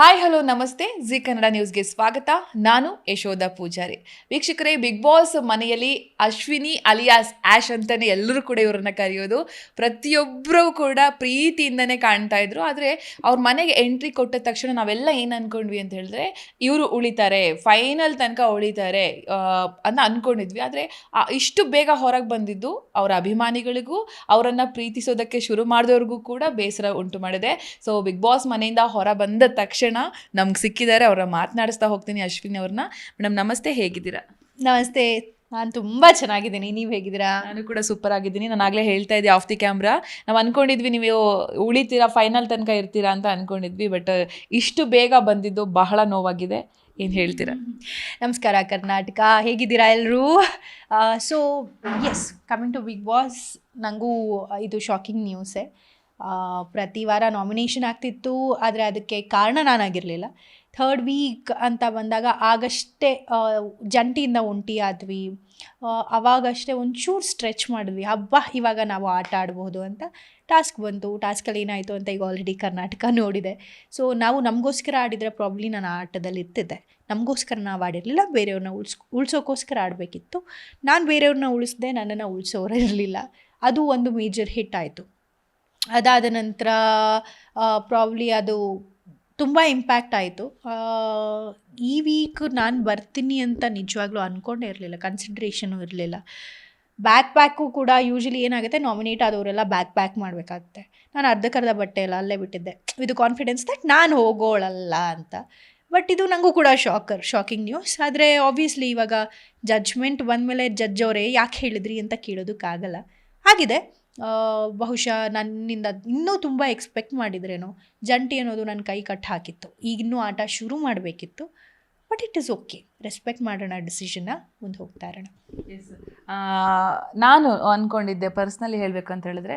Hi hello ನಮಸ್ತೆ. G Kannada ನ್ಯೂಸ್ಗೆ ಸ್ವಾಗತ. ನಾನು ಯಶೋಧ ಪೂಜಾರಿ. ವೀಕ್ಷಕರೇ ಬಿಗ್ ಬಾಸ್ ಮನೆಯಲ್ಲಿ ಅಶ್ವಿನಿ ಅಲಿಯಾಸ್ ಆಶ್ ಅಂತಲೇ ಎಲ್ಲರೂ ಕೂಡ ಇವರನ್ನ ಕರೆಯೋದು. ಪ್ರತಿಯೊಬ್ಬರೂ ಕೂಡ ಪ್ರೀತಿಯಿಂದನೇ ಕಾಣ್ತಾ ಇದ್ರು. ಆದರೆ ಅವ್ರ ಮನೆಗೆ ಎಂಟ್ರಿ ಕೊಟ್ಟ ತಕ್ಷಣ ನಾವೆಲ್ಲ ಏನು ಅನ್ಕೊಂಡ್ವಿ ಅಂತ ಹೇಳಿದ್ರೆ, ಇವರು ಉಳಿತಾರೆ ಫೈನಲ್ ತನಕ ಉಳಿತಾರೆ ಅಂತ ಅಂದ್ಕೊಂಡಿದ್ವಿ ಆದರೆ ಇಷ್ಟು ಬೇಗ ಹೊರಗೆ ಬಂದಿದ್ದು ಅವರ ಅಭಿಮಾನಿಗಳಿಗೂ, ಅವರನ್ನು ಪ್ರೀತಿಸೋದಕ್ಕೆ ಶುರು ಮಾಡಿದವ್ರಿಗೂ ಕೂಡ ಬೇಸರ ಉಂಟು ಮಾಡಿದೆ. ಸೊ ಬಿಗ್ ಬಾಸ್ ಮನೆಯಿಂದ ಹೊರ ಬಂದ ತಕ್ಷಣ ನಮ್ಗೆ ಸಿಕ್ಕಿದ್ದಾರೆ ಅವ್ರ ಮಾತನಾಡಿಸ್ತಾ ಹೋಗ್ತೀನಿ ಅಶ್ವಿನಿ ಅವ್ರನ್ನ ಮೇಡಮ್ ನಮಸ್ತೆ ಹೇಗಿದ್ದೀರಾ? ನಮಸ್ತೆ ನಾನು ತುಂಬ ಚೆನ್ನಾಗಿದ್ದೀನಿ. ನೀವು ಹೇಗಿದ್ದೀರಾ? ನಾನು ಕೂಡ ಸೂಪರ್ ಆಗಿದ್ದೀನಿ. ನಾನು ಆಗಲೇ ಹೇಳ್ತಾ ಇದ್ದೆ ಆಫ್ ದಿ ಕ್ಯಾಮ್ರಾ ನಾವು ಅನ್ಕೊಂಡಿದ್ವಿ ನೀವು ಉಳಿತೀರಾ ಫೈನಲ್ ತನಕ ಇರ್ತೀರಾ ಅಂತ ಅನ್ಕೊಂಡಿದ್ವಿ ಬಟ್ ಇಷ್ಟು ಬೇಗ ಬಂದಿದ್ದು ಬಹಳ ನೋವಾಗಿದೆ. ಏನು ಹೇಳ್ತೀರಾ? ನಮಸ್ಕಾರ ಕರ್ನಾಟಕ. ಹೇಗಿದ್ದೀರಾ ಎಲ್ಲರೂ so as coming to Bigg Boss ನನಗೂ ಇದು ಶಾಕಿಂಗ್ ನ್ಯೂಸೇ ಪ್ರತಿ ವಾರ ನಾಮಿನೇಷನ್ ಆಗ್ತಿತ್ತು, ಆದರೆ ಅದಕ್ಕೆ ಕಾರಣ ನಾನಾಗಿರಲಿಲ್ಲ. ಥರ್ಡ್ ವೀಕ್ ಅಂತ ಬಂದಾಗ ಆಗಷ್ಟೇ ಜಂಟಿಯಿಂದ ಒಂಟಿ ಆದ್ವಿ. ಅವಾಗಷ್ಟೇ ಒಂಚೂರು ಸ್ಟ್ರೆಚ್ ಮಾಡಿದ್ವಿ. ಹಬ್ಬ, ಇವಾಗ ನಾವು ಆಟ ಆಡ್ಬೋದು ಅಂತ ಟಾಸ್ಕ್ ಬಂತು. ಟಾಸ್ಕಲ್ಲಿ ಏನಾಯಿತು ಅಂತ ಈಗ ಆಲ್ರೆಡಿ ಕರ್ನಾಟಕ ನೋಡಿದೆ. ಸೊ ನಾವು ನಮಗೋಸ್ಕರ ಆಡಿದರೆ ಪ್ರಾಬ್ಲಿ ನಾನು ಆಟದಲ್ಲಿ ಇರ್ತಿದ್ದೆ. ನಮಗೋಸ್ಕರ ನಾವು ಆಡಿರಲಿಲ್ಲ ಬೇರೆಯವ್ರನ್ನ ಉಳ್ಸ್ ಉಳ್ಸೋಕ್ಕೋಸ್ಕರ ಆಡಬೇಕಿತ್ತು. ನಾನು ಬೇರೆಯವ್ರನ್ನ ಉಳಿಸ್ದೆ, ನನ್ನನ್ನು ಉಳಿಸೋರು ಇರಲಿಲ್ಲ. ಅದು ಒಂದು ಮೇಜರ್ ಹಿಟ್ ಆಯಿತು. ಅದಾದ ನಂತರ ಪ್ರಾಬ್ಲಿ ಅದು ತುಂಬ ಇಂಪ್ಯಾಕ್ಟ್ ಆಯಿತು. ಈ ವೀಕ್ ನಾನು ಬರ್ತೀನಿ ಅಂತ ನಿಜವಾಗ್ಲೂ ಅಂದ್ಕೊಂಡೇ ಇರಲಿಲ್ಲ ಕನ್ಸಿಡ್ರೇಷನು ಇರಲಿಲ್ಲ. ಬ್ಯಾಕ್ ಪ್ಯಾಕು ಕೂಡ ಯೂಶಲಿ ಏನಾಗುತ್ತೆ ನಾಮಿನೇಟ್ ಆದವರೆಲ್ಲ ಬ್ಯಾಕ್ ಪ್ಯಾಕ್ ಮಾಡಬೇಕಾಗುತ್ತೆ. ನಾನು ಅರ್ಧಕ್ಕರ್ಧ ಬಟ್ಟೆ ಎಲ್ಲ ಅಲ್ಲೇ ಬಿಟ್ಟಿದ್ದೆ. ಇದು ಕಾನ್ಫಿಡೆನ್ಸ್ ದಟ್ ನಾನು ಹೋಗೋಳಲ್ಲ ಅಂತ. ಬಟ್ ಇದು ನನಗೂ ಕೂಡ ಶಾಕರ್ ಶಾಕಿಂಗ್ ನ್ಯೂಸ್ ಆದರೆ ಆಬ್ವಿಯಸ್ಲಿ ಇವಾಗ ಜಡ್ಜ್ಮೆಂಟ್ ಬಂದಮೇಲೆ ಜಡ್ಜ್ ಅವರೇ ಯಾಕೆ ಹೇಳಿದ್ರಿ ಅಂತ ಕೇಳೋದಕ್ಕಾಗಲ್ಲ. ಆಗಿದೆ. ಬಹುಶಃ ನನ್ನಿಂದ ಇನ್ನೂ ತುಂಬ ಎಕ್ಸ್ಪೆಕ್ಟ್ ಮಾಡಿದ್ರೇನೋ, ಜಂಟಿ ಅನ್ನೋದು ನನ್ನ ಕೈ ಕಟ್ಟು ಹಾಕಿತ್ತು. ಈಗಿನ್ನೂ ಆಟ ಶುರು ಮಾಡಬೇಕಿತ್ತು. But it is okay respect ಮಾಡೋಣ ಡಿಸಿಷನ್ನ ಮುಂದೆ ಹೋಗ್ತಾ ಇರೋಣ ನಾನು ಅಂದ್ಕೊಂಡಿದ್ದೆ ಪರ್ಸ್ನಲಿ ಹೇಳಬೇಕಂತ ಹೇಳಿದ್ರೆ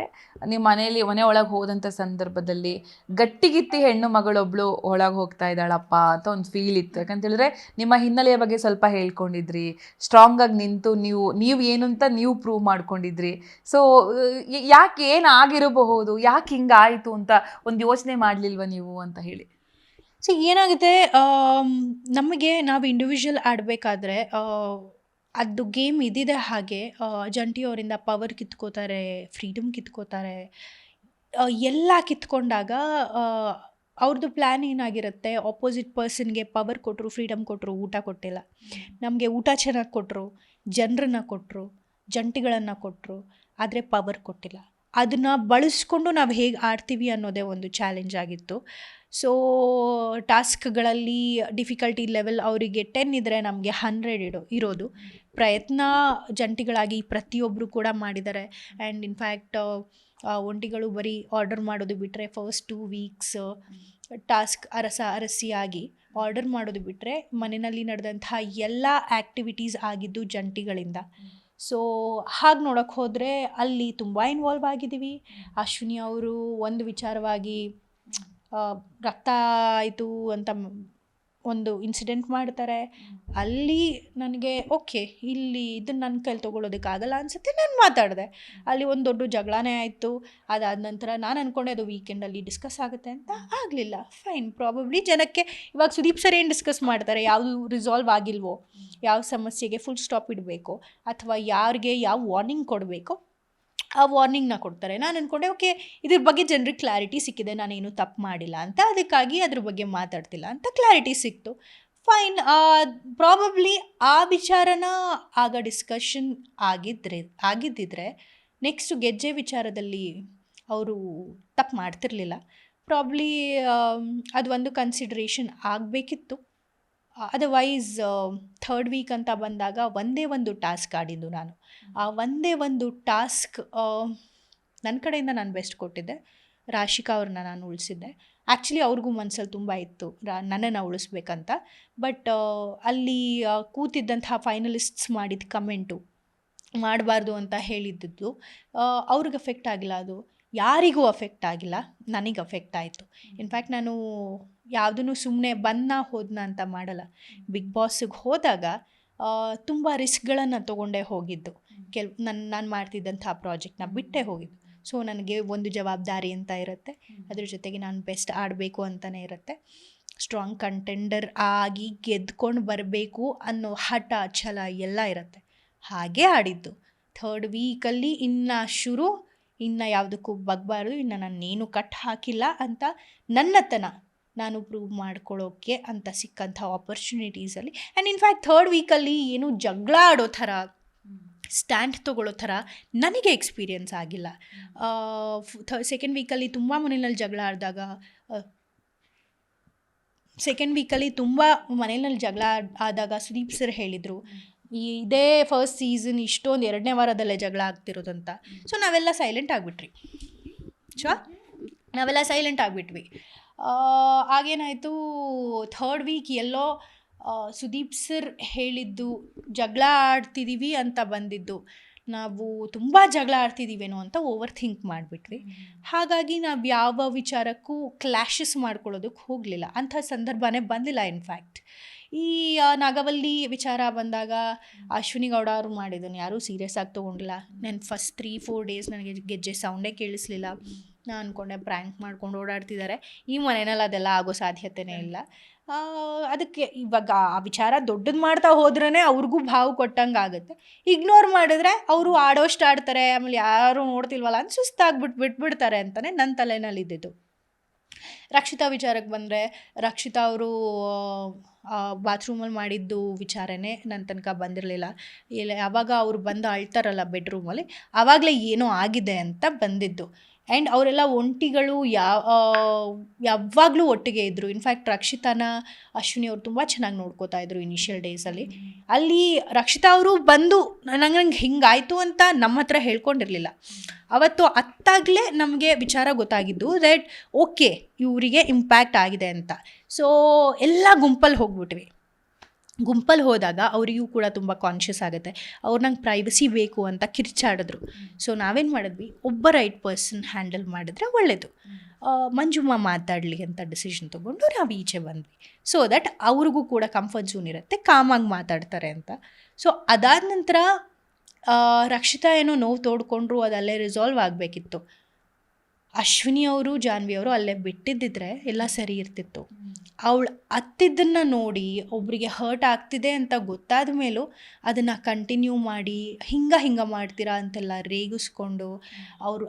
ನಿಮ್ಮ ಮನೆಯಲ್ಲಿ ಮನೆ ಒಳಗೆ ಹೋದಂಥ ಸಂದರ್ಭದಲ್ಲಿ ಗಟ್ಟಿಗಿತ್ತಿ ಹೆಣ್ಣು ಮಗಳೊಬ್ಳು ಒಳಗೆ ಹೋಗ್ತಾ ಇದ್ದಾಳಪ್ಪ ಅಂತ ಒಂದು ಫೀಲ್ ಇತ್ತು. ಯಾಕಂತೇಳಿದ್ರೆ ನಿಮ್ಮ ಹಿನ್ನೆಲೆಯ ಬಗ್ಗೆ ಸ್ವಲ್ಪ ಹೇಳ್ಕೊಂಡಿದ್ರಿ. ಸ್ಟ್ರಾಂಗ್ ಆಗಿ ನಿಂತು ನೀವು ನೀವು ಏನು ಅಂತ ನೀವು ಪ್ರೂವ್ ಮಾಡ್ಕೊಂಡಿದ್ರಿ. ಸೊ ಯಾಕೆ ಏನು ಆಗಿರಬಹುದು, ಯಾಕೆ ಹಿಂಗಾಯಿತು ಅಂತ ಒಂದು ಯೋಚನೆ ಮಾಡಲಿಲ್ವ ನೀವು ಅಂತ ಹೇಳಿ. ಸೊ ಏನಾಗುತ್ತೆ ನಮಗೆ ನಾವು ಇಂಡಿವಿಜುವಲ್ ಆಡಬೇಕಾದ್ರೆ ಅದು ಗೇಮ್ ಇದ್ದಿದೆ ಹಾಗೆ ಜಂಟಿಯವರಿಂದ ಪವರ್ ಕಿತ್ಕೋತಾರೆ ಫ್ರೀಡಮ್ ಕಿತ್ಕೋತಾರೆ ಎಲ್ಲ ಕಿತ್ಕೊಂಡಾಗ ಅವ್ರದ್ದು ಪ್ಲ್ಯಾನ್ ಏನಾಗಿರುತ್ತೆ? ಆಪೋಸಿಟ್ ಪರ್ಸನ್ಗೆ ಪವರ್ ಕೊಟ್ಟರು ಫ್ರೀಡಮ್ ಕೊಟ್ಟರು ಊಟ ಕೊಟ್ಟಿಲ್ಲ. ನಮಗೆ ಊಟ ಚೆನ್ನಾಗಿ ಕೊಟ್ಟರು ಜನರನ್ನ ಕೊಟ್ಟರು ಜಂಟಿಗಳನ್ನು ಕೊಟ್ಟರು ಆದರೆ ಪವರ್ ಕೊಟ್ಟಿಲ್ಲ. ಅದನ್ನು ಬಳಸ್ಕೊಂಡು ನಾವು ಹೇಗೆ ಆಡ್ತೀವಿ ಅನ್ನೋದೇ ಒಂದು ಚಾಲೆಂಜ್ ಆಗಿತ್ತು. ಸೊ ಟಾಸ್ಕ್ಗಳಲ್ಲಿ ಡಿಫಿಕಲ್ಟಿ ಲೆವೆಲ್ ಅವರಿಗೆ ಟೆನ್ ಇದ್ದರೆ ನಮಗೆ ಹಂಡ್ರೆಡ್ ಇಡೋ, ಇರೋದು. ಪ್ರಯತ್ನ ಜಂಟಿಗಳಾಗಿ ಪ್ರತಿಯೊಬ್ಬರು ಕೂಡ ಮಾಡಿದ್ದಾರೆ ಆ್ಯಂಡ್ ಇನ್ಫ್ಯಾಕ್ಟ್ ಒಂಟಿಗಳು ಬರೀ ಆರ್ಡರ್ ಮಾಡೋದು ಬಿಟ್ಟರೆ ಫಸ್ಟ್ ಟೂ ವೀಕ್ಸ್ ಟಾಸ್ಕ್ ಅರಸ, ಅರಸಿಯಾಗಿ ಆರ್ಡರ್ ಮಾಡೋದು ಬಿಟ್ಟರೆ ಮನೆಯಲ್ಲಿ ನಡೆದಂತಹ ಎಲ್ಲ ಆ್ಯಕ್ಟಿವಿಟೀಸ್ ಆಗಿದ್ದು ಜಂಟಿಗಳಿಂದ. ಸೊ ಹಾಗೆ ನೋಡೋಕ್ಕೆ ಹೋದರೆ ಅಲ್ಲಿ ತುಂಬ ಇನ್ವಾಲ್ವ್ ಆಗಿದ್ದೀವಿ ಅಶ್ವಿನಿ ಅವರು ಒಂದು ವಿಚಾರವಾಗಿ ರಕ್ತ ಆಯಿತು ಅಂತ ಒಂದು ಇನ್ಸಿಡೆಂಟ್ ಮಾಡ್ತಾರೆ. ಅಲ್ಲಿ ನನಗೆ ಓಕೆ ಇಲ್ಲಿ ಇದನ್ನು ನನ್ನ ಕೈಲಿ ತೊಗೊಳೋದಕ್ಕಾಗಲ್ಲ ಅನಿಸುತ್ತೆ. ನಾನು ಮಾತಾಡಿದೆ. ಅಲ್ಲಿ ಒಂದು ದೊಡ್ಡ ಜಗಳನೇ ಆಯಿತು. ಅದಾದ ನಂತರ ನಾನು ಅಂದ್ಕೊಂಡೆ ಅದು ವೀಕೆಂಡಲ್ಲಿ ಡಿಸ್ಕಸ್ ಆಗುತ್ತೆ ಅಂತ? ಆಗಲಿಲ್ಲ. ಫೈನ್ ಪ್ರಾಬಬ್ಲಿ ಜನಕ್ಕೆ ಇವಾಗ ಸುದೀಪ್ ಸರ್ ಏನು ಡಿಸ್ಕಸ್ ಮಾಡ್ತಾರೆ? ಯಾವುದು ರಿಸಾಲ್ವ್ ಆಗಿಲ್ವೋ? ಯಾವ ಸಮಸ್ಯೆಗೆ ಫುಲ್ ಸ್ಟಾಪ್ ಇಡಬೇಕು? ಅಥವಾ ಯಾರಿಗೆ ಯಾವ ವಾರ್ನಿಂಗ್ ಕೊಡಬೇಕು? ಆ ವಾರ್ನಿಂಗ್ನ ಕೊಡ್ತಾರೆ. ನಾನು ಅಂದ್ಕೊಂಡೆ ಓಕೆ, ಇದ್ರ ಬಗ್ಗೆ ಜನರಿಗೆ ಕ್ಲಾರಿಟಿ ಸಿಕ್ಕಿದೆ, ನಾನೇನು ತಪ್ಪು ಮಾಡಿಲ್ಲ ಅಂತ. ಅದಕ್ಕಾಗಿ ಅದ್ರ ಬಗ್ಗೆ ಮಾತಾಡ್ತಿಲ್ಲ ಅಂತ ಕ್ಲಾರಿಟಿ ಸಿಕ್ತು. ಫೈನ್ ಪ್ರಾಬಬ್ಲಿ ಆ ವಿಚಾರನ ಆಗ ಡಿಸ್ಕಷನ್ ಆಗಿದ್ರೆ, ಆಗಿದ್ದಿದ್ರೆ ನೆಕ್ಸ್ಟು ಗೆಜ್ಜೆ ವಿಚಾರದಲ್ಲಿ ಅವರು ತಪ್ಪು ಮಾಡ್ತಿರ್ಲಿಲ್ಲ. ಪ್ರಾಬ್ಲಿ ಅದು ಒಂದು ಕನ್ಸಿಡ್ರೇಷನ್ ಆಗಬೇಕಿತ್ತು. ಅದರ್ವೈಸ್ ಥರ್ಡ್ ವೀಕ್ ಅಂತ ಬಂದಾಗ ಒಂದೇ ಒಂದು ಟಾಸ್ಕ್ ಆಡಿದ್ದು ನಾನು. ಆ ಒಂದೇ ಒಂದು ಟಾಸ್ಕ್ ನನ್ನ ಕಡೆಯಿಂದ ನಾನು ಬೆಸ್ಟ್ ಕೊಟ್ಟಿದ್ದೆ. ರಾಶಿಕಾ ಅವ್ರನ್ನ ನಾನು ಉಳಿಸಿದ್ದೆ. ಆ್ಯಕ್ಚುಲಿ ಅವ್ರಿಗೂ ಮನಸ್ಸಲ್ಲಿ ತುಂಬ ಇತ್ತು. ರಾ ನನ್ನನ್ನು ಉಳಿಸ್ಬೇಕಂತ. ಬಟ್ ಅಲ್ಲಿ ಕೂತಿದ್ದಂತಹ ಫೈನಲಿಸ್ಟ್ಸ್ ಮಾಡಿದ ಕಮೆಂಟು ಮಾಡಬಾರ್ದು ಅಂತ ಹೇಳಿದ್ದು ಅವ್ರಿಗೆ ಎಫೆಕ್ಟ್ ಆಗಿಲ್ಲ ಅದು. ಯಾರಿಗೂ ಅಫೆಕ್ಟ್ ಆಗಿಲ್ಲ. ನನಗೆ ಅಫೆಕ್ಟ್ ಆಯಿತು. ಇನ್ಫ್ಯಾಕ್ಟ್ ನಾನು ಯಾವುದನ್ನು ಸುಮ್ಮನೆ ಬಂದ ಹೋದ್ನ ಅಂತ ಮಾಡಲ್ಲ. ಬಿಗ್ ಬಾಸಿಗೆ ಹೋದಾಗ ತುಂಬ ರಿಸ್ಕ್ಗಳನ್ನು ತೊಗೊಂಡೇ ಹೋಗಿದ್ದು. ಕೆಲ್ ನನ್ನ ನಾನು ಮಾಡ್ತಿದ್ದಂಥ ಪ್ರಾಜೆಕ್ಟ್ನ ಬಿಟ್ಟೇ ಹೋಗಿದ್ದು. ಸೊ ನನಗೆ ಒಂದು ಜವಾಬ್ದಾರಿ ಅಂತ ಇರುತ್ತೆ. ಅದ್ರ ಜೊತೆಗೆ ನಾನು ಬೆಸ್ಟ್ ಆಡಬೇಕು ಅಂತಲೇ ಇರುತ್ತೆ. ಸ್ಟ್ರಾಂಗ್ ಕಂಟೆಂಡರ್ ಆಗಿ ಗೆದ್ಕೊಂಡು ಬರಬೇಕು ಅನ್ನೋ ಹಠ ಛಲ ಎಲ್ಲ ಇರುತ್ತೆ. ಹಾಗೇ ಆಡಿದ್ದು. ಥರ್ಡ್ ವೀಕಲ್ಲಿ ಇನ್ನು ಶುರು ಇನ್ನು ಯಾವುದಕ್ಕೂ ಬಗ್ಬಾರ್ದು ಇನ್ನು ನಾನೇನು ಕಟ್ ಹಾಕಿಲ್ಲ ಅಂತ ನನ್ನತನ ನಾನು ಪ್ರೂವ್ ಮಾಡ್ಕೊಳ್ಳೋಕ್ಕೆ ಅಂತ ಸಿಕ್ಕಂಥ ಆಪರ್ಚುನಿಟೀಸಲ್ಲಿ ಆ್ಯಂಡ್ ಇನ್ಫ್ಯಾಕ್ಟ್ ಥರ್ಡ್ ವೀಕಲ್ಲಿ ಏನು ಜಗಳ ಆಡೋ ಥರ ಸ್ಟ್ಯಾಂಡ್ ತೊಗೊಳ್ಳೋ ಥರ ನನಗೆ ಎಕ್ಸ್ಪೀರಿಯನ್ಸ್ ಆಗಿಲ್ಲ. ಥ ಸೆಕೆಂಡ್ ವೀಕಲ್ಲಿ ತುಂಬ ಮನೆಯಲ್ಲಿ ಜಗಳ ಆಡಿದಾಗ ಸೆಕೆಂಡ್ ವೀಕಲ್ಲಿ ತುಂಬ ಮನೆಯಲ್ಲಿ ಜಗಳ ಆದಾಗ ಸುದೀಪ್ ಸರ್ ಹೇಳಿದರು ಇದೇ ಫಸ್ಟ್ ಸೀಸನ್ ಇಷ್ಟೊಂದು ಎರಡನೇ ವಾರದಲ್ಲೇ ಜಗಳ ಆಗ್ತಿರೋದಂತ. ಸೊ ನಾವೆಲ್ಲ ಸೈಲೆಂಟ್ ಆಗಿಬಿಟ್ರಿ. ಸೊ ನಾವೆಲ್ಲ ಸೈಲೆಂಟ್ ಆಗಿಬಿಟ್ವಿ. ಆಗೇನಾಯಿತು ಥರ್ಡ್ ವೀಕ್ ಎಲ್ಲೋ ಸುದೀಪ್ ಸರ್ ಹೇಳಿದ್ದು ಜಗಳ ಆಡ್ತಿದ್ದೀವಿ ಅಂತ ಬಂದಿದ್ದು. ನಾವು ತುಂಬ ಜಗಳ ಆಡ್ತಿದ್ದೀವೇನೋ ಅಂತ ಓವರ್ ಥಿಂಕ್ ಮಾಡಿಬಿಟ್ವಿ ಹಾಗಾಗಿ ನಾವು ಯಾವ ವಿಚಾರಕ್ಕೂ ಕ್ಲ್ಯಾಶಸ್ ಮಾಡ್ಕೊಳ್ಳೋದಕ್ಕೆ ಹೋಗಲಿಲ್ಲ. ಅಂಥ ಸಂದರ್ಭನೇ ಬಂದಿಲ್ಲ ಇನ್ಫ್ಯಾಕ್ಟ್ ಈ ನಾಗವಲ್ಲಿ ವಿಚಾರ ಬಂದಾಗ ಅಶ್ವಿನಿ ಗೌಡ ಅವರು ಮಾಡಿದ್ದನ್ನು ಯಾರೂ ಸೀರಿಯಸ್ ಆಗಿ ತೊಗೊಂಡಿಲ್ಲ. ನಾನು ಫಸ್ಟ್ ತ್ರೀ ಫೋರ್ ಡೇಸ್ ನನಗೆ ಗೆಜ್ಜೆ ಸೌಂಡೇ ಕೇಳಿಸ್ಲಿಲ್ಲ. ನಾನು ಅಂದ್ಕೊಂಡೆ ಪ್ರ್ಯಾಂಕ್ ಮಾಡ್ಕೊಂಡು ಓಡಾಡ್ತಿದ್ದಾರೆ ಈ ಮನೆಯಲ್ಲಿ ಅದೆಲ್ಲ ಆಗೋ ಸಾಧ್ಯತೆನೇ ಇಲ್ಲ. ಅದಕ್ಕೆ ಇವಾಗ ಆ ವಿಚಾರ ದೊಡ್ಡದು ಮಾಡ್ತಾ ಹೋದ್ರೇ ಅವ್ರಿಗೂ ಭಾವ ಕೊಟ್ಟಂಗೆ ಆಗುತ್ತೆ. ಇಗ್ನೋರ್ ಮಾಡಿದ್ರೆ ಅವರು ಆಡೋಷ್ಟು ಆಡ್ತಾರೆ, ಆಮೇಲೆ ಯಾರು ನೋಡ್ತಿಲ್ವಲ್ಲ ಅಂತ ಸುಸ್ತಾಗ್ಬಿಟ್ಟು ಬಿಟ್ಬಿಡ್ತಾರೆ ಅಂತಲೇ ನನ್ನ ತಲೆನಲ್ಲಿ ಇದ್ದಿದ್ದು ರಕ್ಷಿತಾ ವಿಚಾರಕ್ಕೆ ಬಂದರೆ, ರಕ್ಷಿತಾ ಅವರು ಬಾತ್ರೂಮಲ್ಲಿ ಮಾಡಿದ್ದು ವಿಚಾರನೇ ನನ್ನ ತನಕ ಬಂದಿರಲಿಲ್ಲ. ಇಲ್ಲ, ಯಾವಾಗ ಅವರು ಬಂದು ಅಳ್ತಾರಲ್ಲ ಬೆಡ್ರೂಮಲ್ಲಿ ಆವಾಗಲೇ ಏನೋ ಆಗಿದೆ ಅಂತ ಬಂದಿದ್ದು. ಆ್ಯಂಡ್ ಅವರೆಲ್ಲ ಒಂಟಿಗಳು ಯಾವ ಯಾವಾಗಲೂ ಒಟ್ಟಿಗೆ ಇದ್ದರು ಇನ್ಫ್ಯಾಕ್ಟ್ ರಕ್ಷಿತಾನ, ಅಶ್ವಿನಿ ಅವರು ತುಂಬ ಚೆನ್ನಾಗಿ ನೋಡ್ಕೋತಾ ಇದ್ರು ಇನಿಷಿಯಲ್ ಡೇಸಲ್ಲಿ ಅಲ್ಲಿ. ರಕ್ಷಿತಾ ಅವರು ಬಂದು, ನಂಗೆ ನಂಗೆ ಹಿಂಗಾಯಿತು ಅಂತ ನಮ್ಮ ಹತ್ರ ಹೇಳ್ಕೊಂಡಿರಲಿಲ್ಲ. ಅವತ್ತು ಅತ್ತಾಗಲೇ ನಮಗೆ ವಿಚಾರ ಗೊತ್ತಾಗಿದ್ದು ದಟ್ ಓಕೆ ಇವರಿಗೆ ಇಂಪ್ಯಾಕ್ಟ್ ಆಗಿದೆ ಅಂತ. ಸೊ ಎಲ್ಲ ಗುಂಪಲ್ಲಿ ಹೋಗ್ಬಿಟ್ವಿ. ಗುಂಪಲ್ಲಿ ಹೋದಾಗ ಅವರಿಗೂ ಕೂಡ ತುಂಬ ಕಾನ್ಷಿಯಸ್ ಆಗುತ್ತೆ. ಅವ್ರು ನಂಗೆ ಪ್ರೈವಸಿ ಬೇಕು ಅಂತ ಕಿರ್ಚಾಡಿದ್ರು. ಸೊ ನಾವೇನು ಮಾಡಿದ್ವಿ? ಒಬ್ಬ ರೈಟ್ ಪರ್ಸನ್ ಹ್ಯಾಂಡಲ್ ಮಾಡಿದ್ರೆ ಒಳ್ಳೆಯದು ಮಂಜುಮ್ಮ ಮಾತಾಡಲಿ ಅಂತ ಡಿಸಿಷನ್ ತೊಗೊಂಡು ನಾವು ಈಚೆ ಬಂದ್ವಿ. ಸೊ ದಟ್ ಅವ್ರಿಗೂ ಕೂಡ ಕಂಫರ್ಟ್ ಝೂನ್ ಇರುತ್ತೆ ಕಾಮಾಗಿ ಮಾತಾಡ್ತಾರೆ ಅಂತ. ಸೊ ಅದಾದ ನಂತರ ರಕ್ಷಿತಾ ಏನೋ ನೋವು ತೋಡ್ಕೊಂಡ್ರು, ಅದಲ್ಲೇ ರಿಸಾಲ್ವ್ ಆಗಬೇಕಿತ್ತು. ಅಶ್ವಿನಿ ಅವರು, ಜಾನ್ವಿ ಅವರು ಅಲ್ಲೇ ಬಿಟ್ಟಿದ್ದಿದ್ರೆ ಎಲ್ಲ ಸರಿ ಇರ್ತಿತ್ತು. ಅವಳು ಅತ್ತಿದ್ದನ್ನು ನೋಡಿ ಒಬ್ಬರಿಗೆ ಹರ್ಟ್ ಆಗ್ತಿದೆ ಅಂತ ಗೊತ್ತಾದ ಮೇಲೂ ಅದನ್ನು ಕಂಟಿನ್ಯೂ ಮಾಡಿ, ಹಿಂಗ ಹಿಂಗ ಮಾಡ್ತೀರಾ? ಅಂತೆಲ್ಲ ರೇಗಿಸ್ಕೊಂಡು, ಅವರು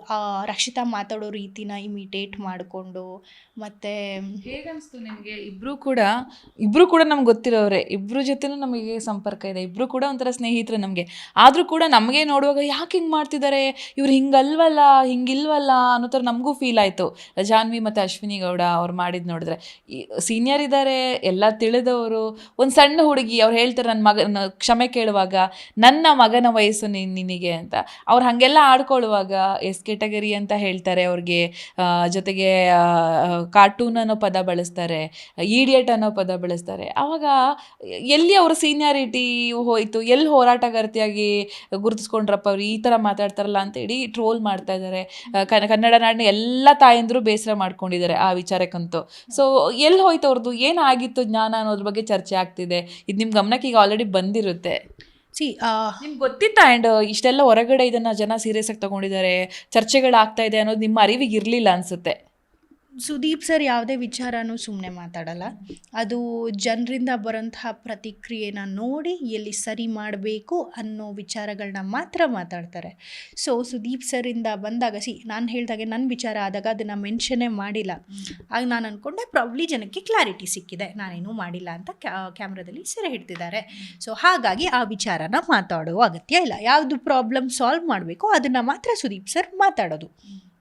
ರಕ್ಷಿತಾ ಮಾತಾಡೋ ರೀತಿನ ಇಮಿಟೇಟ್ ಮಾಡಿಕೊಂಡು, ಮತ್ತು ಹೇಗನ್ಸ್ತು ನಿಮಗೆ? ಇಬ್ಬರೂ ಕೂಡ ಇಬ್ಬರೂ ಕೂಡ ನಮ್ಗೆ ಗೊತ್ತಿರೋರೆ ಇಬ್ಬರ ಜೊತೆನೂ ನಮಗೆ ಸಂಪರ್ಕ ಇದೆ. ಇಬ್ಬರೂ ಕೂಡ ಒಂಥರ ಸ್ನೇಹಿತರು ನಮಗೆ. ಆದರೂ ಕೂಡ ನಮಗೆ ನೋಡುವಾಗ, ಯಾಕೆ ಹಿಂಗೆ ಮಾಡ್ತಿದ್ದಾರೆ ಇವ್ರು ಹಿಂಗಲ್ವಲ್ಲ, ಹಿಂಗಿಲ್ವಲ್ಲ? ಅನ್ನೋ ಥರ ನಮಗೂ ಫೀಲ್ ಆಯಿತು. ಜಾನ್ವಿ ಮತ್ತು ಅಶ್ವಿನಿ ಗೌಡ ಅವ್ರು ಮಾಡಿದ್ದು ನೋಡಿದ್ರೆ. ಸೀನಿಯರ್ ಇದ್ದಾರೆ ಎಲ್ಲ ತಿಳಿದವರು. ಒಂದು ಸಣ್ಣ ಹುಡುಗಿ, ಅವ್ರು ಹೇಳ್ತಾರೆ ನನ್ನ ಮಗ ಕ್ಷಮೆ ಕೇಳುವಾಗ, ನನ್ನ ಮಗನ ವಯಸ್ಸು ನಿನ್, ನಿನಗೆ ಅಂತ. ಅವ್ರು ಹಾಗೆಲ್ಲ ಆಡ್ಕೊಳ್ಳುವಾಗ, ಎಸ್ ಕೆಟಗರಿ ಅಂತ ಹೇಳ್ತಾರೆ ಅವ್ರಿಗೆ. ಜೊತೆಗೆ ಕಾರ್ಟೂನ್ ಅನ್ನೋ ಪದ ಬಳಸ್ತಾರೆ ಈಡಿಯಟ್ ಅನ್ನೋ ಪದ ಬಳಸ್ತಾರೆ. ಆವಾಗ ಎಲ್ಲಿ ಅವ್ರ ಸೀನಿಯಾರಿಟಿ ಹೋಯಿತು ಎಲ್ಲಿ ಹೋರಾಟಗಾರ್ತಿಯಾಗಿ ಗುರುತಿಸ್ಕೊಂಡ್ರಪ್ಪ ಅವ್ರು? ಈ ಥರ ಮಾತಾಡ್ತಾರಲ್ಲ ಅಂತ ಇಡೀ ಟ್ರೋಲ್ ಮಾಡ್ತಾ ಇದ್ದಾರೆ ಕನ್ನಡ ನಾಡಿನ ಎಲ್ಲ ತಾಯಂದರು ಬೇಸರ ಮಾಡ್ಕೊಂಡಿದ್ದಾರೆ ಆ ವಿಚಾರಕ್ಕಂತೂ. ಸೊ ಎಲ್ಲಿ ಹೋಯ್ತು ಅವ್ರದ್ದು ಏನಾಗಿತ್ತು ಜ್ಞಾನ ಅನ್ನೋದ್ರ ಬಗ್ಗೆ ಚರ್ಚೆ ಆಗ್ತಿದೆ. ಇದು ನಿಮ್ಮ ಗಮನಕ್ಕೆ ಈಗ ಆಲ್ರೆಡಿ ಬಂದಿರುತ್ತೆ. ಸಿ ನಿಮ್ಗೆ ಗೊತ್ತಿತ್ತ ಆ್ಯಂಡ್ ಇಷ್ಟೆಲ್ಲ ಹೊರಗಡೆ ಇದನ್ನ ಜನ ಸೀರಿಯಸ್ ಆಗಿ ತಗೊಂಡಿದ್ದಾರೆ ಚರ್ಚೆಗಳಾಗ್ತಾ ಇದೆ ಅನ್ನೋದು ನಿಮ್ಮ ಅರಿವಿಗೆ ಇರಲಿಲ್ಲ ಅನ್ಸುತ್ತೆ. ಸುದೀಪ್ ಸರ್ ಯಾವುದೇ ವಿಚಾರನೂ ಸುಮ್ಮನೆ ಮಾತಾಡಲ್ಲ. ಅದು ಜನರಿಂದ ಬರೋಂತಹ ಪ್ರತಿಕ್ರಿಯೆನ ನೋಡಿ ಎಲ್ಲಿ ಸರಿ ಮಾಡಬೇಕು ಅನ್ನೋ ವಿಚಾರಗಳನ್ನ ಮಾತ್ರ ಮಾತಾಡ್ತಾರೆ. ಸೊ ಸುದೀಪ್ ಸರಿಂದ ಬಂದಾಗ, ಸಿ, ನಾನು ಹೇಳಿದಾಗೆ ನನ್ನ ವಿಚಾರ ಆದಾಗ ಅದನ್ನು ಮೆನ್ಷನ್ನೇ ಮಾಡಿಲ್ಲ. ಆಗ ನಾನು ಅಂದ್ಕೊಂಡೆ ಪ್ರಾಬ್ಲಿ ಜನಕ್ಕೆ ಕ್ಲಾರಿಟಿ ಸಿಕ್ಕಿದೆ. ನಾನೇನೂ ಮಾಡಿಲ್ಲ ಅಂತ ಕ್ಯಾಮ್ರಾದಲ್ಲಿ ಸೆರೆ ಹಿಡ್ತಿದ್ದಾರೆ. ಸೊ ಹಾಗಾಗಿ ಆ ವಿಚಾರನ ಮಾತಾಡೋ ಅಗತ್ಯ ಇಲ್ಲ. ಯಾವುದು ಪ್ರಾಬ್ಲಮ್ ಸಾಲ್ವ್ ಮಾಡಬೇಕು ಅದನ್ನು ಮಾತ್ರ ಸುದೀಪ್ ಸರ್ ಮಾತಾಡೋದು.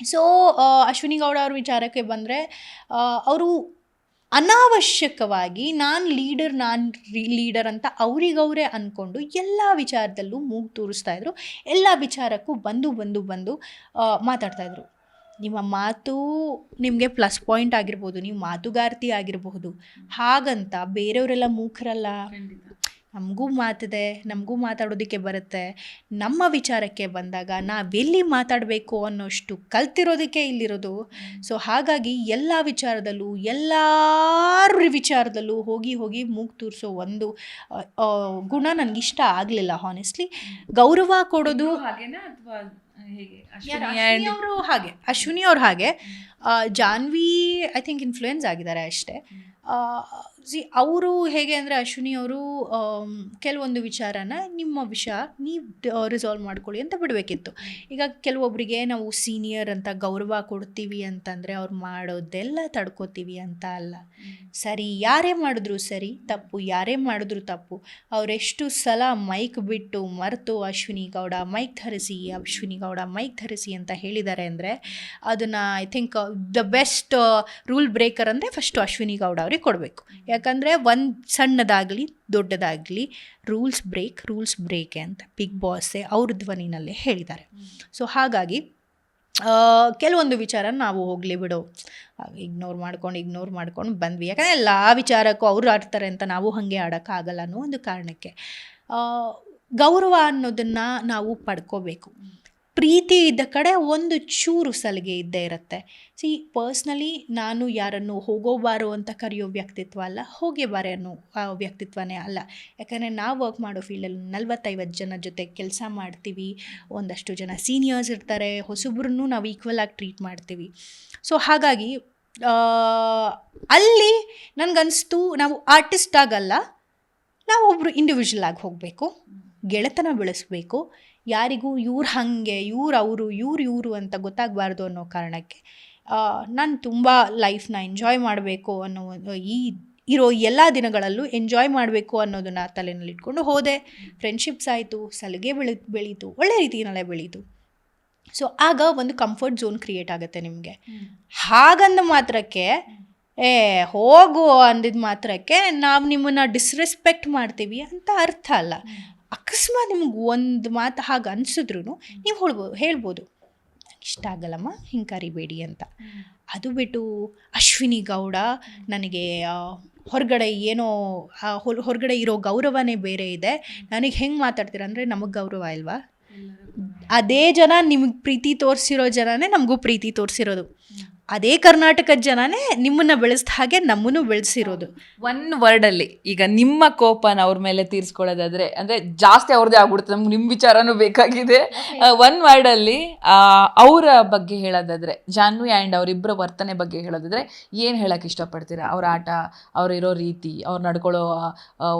ಸೊ ಅಶ್ವಿನಿ ಗೌಡ ಅವ್ರ ವಿಚಾರಕ್ಕೆ ಬಂದರೆ ಅವರು ಅನಾವಶ್ಯಕವಾಗಿ ನಾನು ಲೀಡರ್ ನಾನು ಲೀಡರ್ ಅಂತ ಅವರಿಗವರೇ ಅಂದ್ಕೊಂಡು ಎಲ್ಲ ವಿಚಾರದಲ್ಲೂ ಮೂಗು ತೋರಿಸ್ತಾ ಇದ್ರು. ಎಲ್ಲ ವಿಚಾರಕ್ಕೂ ಬಂದು ಬಂದು ಬಂದು ಮಾತಾಡ್ತಾಯಿದ್ರು ನಿಮ್ಮ ಮಾತು ನಿಮಗೆ ಪ್ಲಸ್ ಪಾಯಿಂಟ್ ಆಗಿರ್ಬೋದು, ನೀವು ಮಾತುಗಾರ್ತಿ ಆಗಿರಬಹುದು. ಹಾಗಂತ ಬೇರೆಯವರೆಲ್ಲ ಮೂಕರಲ್ಲ? ನಮಗೂ ಮಾತಿದೆ ನಮಗೂ ಮಾತಾಡೋದಕ್ಕೆ ಬರುತ್ತೆ. ನಮ್ಮ ವಿಚಾರಕ್ಕೆ ಬಂದಾಗ ನಾವೆಲ್ಲಿ ಮಾತಾಡಬೇಕು ಅನ್ನೋಷ್ಟು ಕಲ್ತಿರೋದಕ್ಕೆ ಇಲ್ಲಿರೋದು. ಸೊ ಹಾಗಾಗಿ ಎಲ್ಲ ವಿಚಾರದಲ್ಲೂ ಎಲ್ಲರ ವಿಚಾರದಲ್ಲೂ ಹೋಗಿ ಹೋಗಿ ಮೂಗು ತೂರಿಸೋ ಒಂದು ಗುಣ ನನಗೆ ನನಗಿಷ್ಟ ಆಗಲಿಲ್ಲ ಹಾನೆಸ್ಟ್ಲಿ ಗೌರವ ಕೊಡೋದು ಹಾಗೇನಾ ಅಥವಾ ಅವರು ಹಾಗೆ ಅಶ್ವಿನಿ ಅವ್ರು ಹಾಗೆ. ಜಾನ್ವಿ ಐ ಥಿಂಕ್ ಇನ್ಫ್ಲೂಯೆನ್ಸ್ ಆಗಿದ್ದಾರೆ ಅಷ್ಟೇ. ಸಿ ಅವರು ಹೇಗೆ ಅಂದರೆ ಅಶ್ವಿನಿ ಅವರು ಕೆಲವೊಂದು ವಿಚಾರನ ನಿಮ್ಮ ವಿಷಯ ನೀವು ರಿಸಾಲ್ವ್ ಮಾಡ್ಕೊಳ್ಳಿ ಅಂತ ಬಿಡಬೇಕಿತ್ತು. ಈಗ ಕೆಲವೊಬ್ಬರಿಗೆ ನಾವು ಸೀನಿಯರ್ ಅಂತ ಗೌರವ ಕೊಡ್ತೀವಿ ಅಂತಂದರೆ ಅವ್ರು ಮಾಡೋದೆಲ್ಲ ತಡ್ಕೋತೀವಿ ಅಂತ ಅಲ್ಲ. ಸರಿ, ಯಾರೇ ಮಾಡಿದ್ರು ಸರಿ, ತಪ್ಪು, ಯಾರೇ ಮಾಡಿದ್ರು ತಪ್ಪು. ಅವರೆಷ್ಟು ಸಲ ಮೈಕ್ ಬಿಟ್ಟು ಮರೆತು ಅಶ್ವಿನಿ ಗೌಡ ಮೈಕ್ ಧರಿಸಿ, ಅಶ್ವಿನಿ ಗೌಡ ಮೈಕ್ ಧರಿಸಿ ಅಂತ ಹೇಳಿದ್ದಾರೆ ಅಂದರೆ ಅದನ್ನು I think the best rule breaker ಅಂದರೆ ಫಸ್ಟು ಅಶ್ವಿನಿ ಗೌಡ ಅವ್ರಿಗೆ ಕೊಡಬೇಕು. ಯಾಕಂದರೆ ಒಂದು ಸಣ್ಣದಾಗಲಿ, ದೊಡ್ಡದಾಗಲಿ ರೂಲ್ಸ್ ಬ್ರೇಕ್ ರೂಲ್ಸ್ ಬ್ರೇಕ್ ಅಂತ ಬಿಗ್ ಬಾಸೇ ಅವ್ರ ಧ್ವನಿನಲ್ಲೇ ಹೇಳಿದ್ದಾರೆ. ಸೊ ಹಾಗಾಗಿ ಕೆಲವೊಂದು ವಿಚಾರ ನಾವು ಹೋಗಲಿ ಬಿಡು. ಇಗ್ನೋರ್ ಮಾಡ್ಕೊಂಡು ಇಗ್ನೋರ್ ಮಾಡ್ಕೊಂಡು ಬಂದ್ವಿ. ಯಾಕಂದರೆ ಎಲ್ಲ ವಿಚಾರಕ್ಕೂ ಅವರು ಆಡ್ತಾರೆ ಅಂತ ನಾವು ಹಾಗೆ ಆಡೋಕ್ಕಾಗಲ್ಲ ಅನ್ನೋ ಒಂದು ಕಾರಣಕ್ಕೆ. ಗೌರವ ಅನ್ನೋದನ್ನು ನಾವು ಪಡ್ಕೋಬೇಕು. ಪ್ರೀತಿ ಇದ್ದ ಕಡೆ ಒಂದು ಚೂರು ಸಲಿಗೆ ಇದ್ದೇ ಇರುತ್ತೆ. ಸಿ ಪರ್ಸ್ನಲಿ ನಾನು ಯಾರನ್ನು ಹೋಗೋಬಾರು ಅಂತ ಕರೆಯೋ ವ್ಯಕ್ತಿತ್ವ ಅಲ್ಲ, ಹೋಗೇ ಬಾರೆ ಅನ್ನೋ ವ್ಯಕ್ತಿತ್ವನೇ ಅಲ್ಲ. ಯಾಕಂದರೆ ನಾವು ವರ್ಕ್ ಮಾಡೋ ಫೀಲ್ಡಲ್ಲಿ ನಲ್ವತ್ತೈವತ್ತು ಜನ ಜೊತೆ ಕೆಲಸ ಮಾಡ್ತೀವಿ, ಒಂದಷ್ಟು ಜನ ಸೀನಿಯರ್ಸ್ ಇರ್ತಾರೆ, ಹೊಸಬ್ರನ್ನೂ ನಾವು ಈಕ್ವಲ್ ಆಗಿ ಟ್ರೀಟ್ ಮಾಡ್ತೀವಿ. ಸೊ ಹಾಗಾಗಿ ಅಲ್ಲಿ ನನಗನ್ನಿಸ್ತು ನಾವು ಆರ್ಟಿಸ್ಟ್ ಆಗಲ್ಲ, ನಾವು ಒಬ್ಬರು ಇಂಡಿವಿಜುವಲ್ ಆಗಿ ಹೋಗಬೇಕು, ಗೆಳೆತನ ಬೆಳೆಸಬೇಕು ಯಾರಿಗೂ ಇವ್ರು ಹಾಗೆ, ಇವ್ರು ಅವರು, ಇವ್ರು ಇವರು ಅಂತ ಗೊತ್ತಾಗಬಾರ್ದು ಅನ್ನೋ ಕಾರಣಕ್ಕೆ ನಾನು ತುಂಬ ಲೈಫ್ನ ಎಂಜಾಯ್ ಮಾಡಬೇಕು ಅನ್ನೋ ಈ ಇರೋ ಎಲ್ಲ ದಿನಗಳಲ್ಲೂ ಎಂಜಾಯ್ ಮಾಡಬೇಕು ಅನ್ನೋದನ್ನು ತಲೆಯಲ್ಲಿ ಇಟ್ಕೊಂಡು ಹೋದೆ. ಫ್ರೆಂಡ್ಶಿಪ್ಸ್ ಆಯಿತು, ಸಲಿಗೆ ಬೆಳಿ, ಬೆಳೀತು, ಒಳ್ಳೆ ರೀತಿಯಲ್ಲೇ ಬೆಳೀತು. ಸೊ ಆಗ ಒಂದು ಕಂಫರ್ಟ್ ಝೋನ್ ಕ್ರಿಯೇಟ್ ಆಗುತ್ತೆ ನಿಮಗೆ. ಹಾಗಂದ ಮಾತ್ರಕ್ಕೆ, ಏ, ಹೋಗು ಅಂದಿದ ಮಾತ್ರಕ್ಕೆ ನಾವು ನಿಮ್ಮನ್ನು ಡಿಸ್ರೆಸ್ಪೆಕ್ಟ್ ಮಾಡ್ತೀವಿ ಅಂತ ಅರ್ಥ ಅಲ್ಲ. ಅಕಸ್ಮಾತ್ ನಿಮ್ಗೆ ಒಂದು ಮಾತು ಹಾಗೆ ಅನಿಸಿದ್ರು ನೀವು ಹೇಳ್ಬೋದು ಹೇಳ್ಬೋದು. "ನಂಗ್ ಇಷ್ಟ ಆಗಲ್ಲಮ್ಮ ಹಿಂಗೆ ಕರಿಬೇಡಿ ಅಂತ. ಅದು ಬಿಟ್ಟು ಅಶ್ವಿನಿ ಗೌಡ ನನಗೆ ಹೊರಗಡೆ ಏನೋ ಹೊರಗಡೆ ಇರೋ ಗೌರವನೇ ಬೇರೆ ಇದೆ. ನನಗೆ ಹೆಂಗೆ ಮಾತಾಡ್ತೀರ ಅಂದರೆ ನಮಗೆ ಗೌರವ ಇಲ್ವಾ ಅದೇ ಜನ ನಿಮಗೆ ಪ್ರೀತಿ ತೋರಿಸಿರೋ ಜನನೇ ನಮಗೂ ಪ್ರೀತಿ ತೋರಿಸಿರೋದು. ಅದೇ ಕರ್ನಾಟಕದ ಜನನೇ ನಿಮ್ಮನ್ನ ಬೆಳೆಸಿದ ಹಾಗೆ ನಮ್ಮನ್ನು ಬೆಳೆಸಿರೋದು. ಒನ್ ವರ್ಡ್ ಅಲ್ಲಿ ಈಗ ನಿಮ್ಮ ಕೋಪನ ಅವ್ರ ಮೇಲೆ ತೀರ್ಸ್ಕೊಳ್ಳೋದಾದ್ರೆ ಅಂದ್ರೆ ಜಾಸ್ತಿ ಅವ್ರದ್ದೇ ಆಗ್ಬಿಡುತ್ತೆ ನಮ್ಗೆ ನಿಮ್ ವಿಚಾರನೂ ಬೇಕಾಗಿದೆ. ಒನ್ ವರ್ಡ್ ಅಲ್ಲಿ ಅವರ ಬಗ್ಗೆ ಹೇಳೋದಾದ್ರೆ ಜಾನ್ವಿ ಆ್ಯಂಡ್ ಅವರಿಬ್ಬರ ವರ್ತನೆ ಬಗ್ಗೆ ಹೇಳೋದಾದ್ರೆ ಏನು ಹೇಳಕ್ ಇಷ್ಟಪಡ್ತೀರಾ? ಅವ್ರ ಆಟ ಅವರಿರೋ ರೀತಿ ಅವ್ರು ನಡ್ಕೊಳ್ಳೋ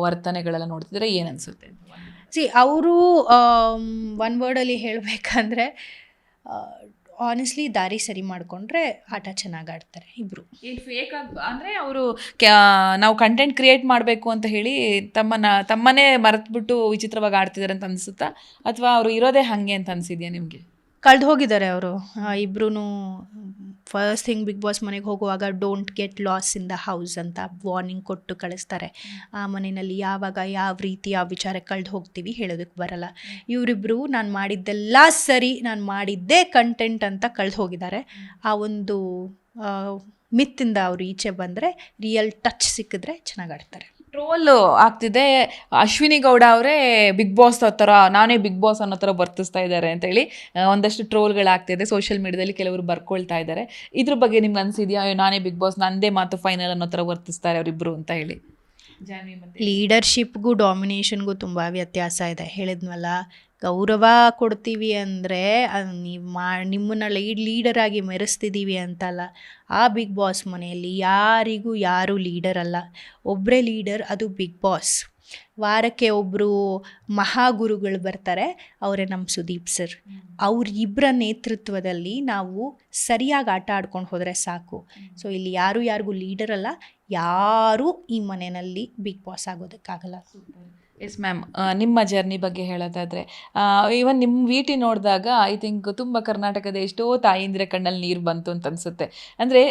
ವರ್ತನೆಗಳೆಲ್ಲ ನೋಡ್ತಿದ್ರೆ ಏನನ್ಸುತ್ತೆ ಅನ್ಸುತ್ತೆ? ಸಿ ಅವರು ಒನ್ ವರ್ಡಲ್ಲಿ ಹೇಳಬೇಕಂದ್ರೆ ಆನೆಸ್ಟ್ಲಿ ದಾರಿ ಸರಿ ಮಾಡಿಕೊಂಡ್ರೆ ಆಟ ಚೆನ್ನಾಗಿ ಆಡ್ತಾರೆ ಇಬ್ಬರು ಫೇಕ್ ಅಂದ್ರೆ ಅವರು ನಾವು ಕಂಟೆಂಟ್ ಕ್ರಿಯೇಟ್ ಮಾಡಬೇಕು ಅಂತ ಹೇಳಿ ತಮ್ಮನ್ನ ತಮ್ಮನೇ ಮರೆತ್ಬಿಟ್ಟು ವಿಚಿತ್ರವಾಗಿ ಆಡ್ತಿದ್ದಾರೆ ಅಂತ ಅನ್ಸುತ್ತಾ? ಅಥವಾ ಅವರು ಇರೋದೇ ಹಾಗೆ ಅಂತ ಅನ್ಸಿದ್ಯಾ ನಿಮಗೆ? ಕಳೆದು ಹೋಗಿದ್ದಾರೆ ಅವರು. ಇಬ್ಬರೂ ಫಸ್ಟ್ ಥಿಂಗ್ ಬಿಗ್ ಬಾಸ್ ಮನೆಗೆ ಹೋಗುವಾಗ don't get lost in the house ಅಂತ ವಾರ್ನಿಂಗ್ ಕೊಟ್ಟು ಕಳಿಸ್ತಾರೆ. ಆ ಮನೆಯಲ್ಲಿ ಯಾವಾಗ ಯಾವ ರೀತಿ ಆ ವಿಚಾರ ಕಳೆದು ಹೋಗ್ತೀವಿ ಹೇಳೋದಕ್ಕೆ ಬರಲ್ಲ. ಇವರಿಬ್ಬರು ನಾನು ಮಾಡಿದ್ದೆಲ್ಲ ಸರಿ ನಾನು ಮಾಡಿದ್ದೇ ಕಂಟೆಂಟ್ ಅಂತ ಕಳೆದು ಹೋಗಿದ್ದಾರೆ. ಆ ಒಂದು ಮಿತ್ತಿಂದ ಅವರು ಈಚೆ ಬಂದರೆ ರಿಯಲ್ ಟಚ್ ಸಿಕ್ಕಿದ್ರೆ ಚೆನ್ನಾಗಿ ಆಡ್ತಾರೆ. ಟ್ರೋಲ್ ಆಗ್ತಿದೆ. ಅಶ್ವಿನಿ ಗೌಡ ಅವರೇ ಬಿಗ್ ಬಾಸ್ ಥರ ನಾನೇ ಬಿಗ್ ಬಾಸ್ ಅನ್ನೋ ಥರ ವರ್ತಿಸ್ತಾ ಇದ್ದಾರೆ ಅಂತ ಹೇಳಿ ಒಂದಷ್ಟು ಒಂದಷ್ಟು ಟ್ರೋಲ್ಗಳಾಗ್ತಿದೆ ಸೋಷಿಯಲ್ ಮೀಡಿಯಾದಲ್ಲಿ ಕೆಲವರು ಬರ್ಕೊಳ್ತಾ ಇದ್ದಾರೆ. ಇದ್ರ ಬಗ್ಗೆ ನಿಮ್ಗೆ ಅನಿಸಿದೆಯಾ? ನಾನೇ ಬಿಗ್ ಬಾಸ್ ನಂದೇ ಮಾತು ಫೈನಲ್ ಅನ್ನೋ ಥರ ವರ್ತಿಸ್ತಾರೆ ಅವರಿಬ್ಬರು ಅಂತ ಹೇಳಿ. ಜಾನ್ವಿ ಲೀಡರ್ಶಿಪ್ಗೂ ಡಾಮಿನೇಷನ್ಗೂ ತುಂಬ ವ್ಯತ್ಯಾಸ ಇದೆ. ಹೇಳಿದ್ನಲ್ಲ ಗೌರವ ಕೊಡ್ತೀವಿ ಅಂದರೆ ನೀವು ಮಾ ನಿಮ್ಮನ್ನು ಲೀಡ್ ಲೀಡರಾಗಿ ಮೆರೆಸ್ತಿದ್ದೀವಿ ಅಂತಲ್ಲ ಆ ಬಿಗ್ ಬಾಸ್ ಮನೆಯಲ್ಲಿ ಯಾರಿಗೂ ಯಾರೂ ಲೀಡರ್ ಅಲ್ಲ. ಒಬ್ಬರೇ ಲೀಡರ್ ಅದು ಬಿಗ್ ಬಾಸ್. ವಾರಕ್ಕೆ ಒಬ್ಬರು ಮಹಾಗುರುಗಳು ಬರ್ತಾರೆ ಅವರೇ ನಮ್ಮ ಸುದೀಪ್ ಸರ್. ಅವರಿಬ್ಬರ ನೇತೃತ್ವದಲ್ಲಿ ನಾವು ಸರಿಯಾಗಿ ಆಟ ಆಡ್ಕೊಂಡು ಹೋದರೆ ಸಾಕು. ಸೊ ಇಲ್ಲಿ ಯಾರು ಯಾರಿಗೂ ಲೀಡರ್ ಅಲ್ಲ ಯಾರೂ ಈ ಮನೆಯಲ್ಲಿ ಬಿಗ್ ಬಾಸ್ ಆಗೋದಕ್ಕಾಗಲ್ಲ. ಎಸ್ ಮ್ಯಾಮ್ ನಿಮ್ಮ ಜರ್ನಿ ಬಗ್ಗೆ ಹೇಳೋದಾದರೆ ಈವನ್ ನಿಮ್ಮ ವೀಟಿ ನೋಡಿದಾಗ ಐ ಥಿಂಕ್ ತುಂಬ ಕರ್ನಾಟಕದ ಎಷ್ಟೋ ತಾಯಿಂದ್ರೆ ಕಣ್ಣಲ್ಲಿ ನೀರು ಬಂತು ಅಂತ ಅನಿಸುತ್ತೆ. ಅಂದರೆ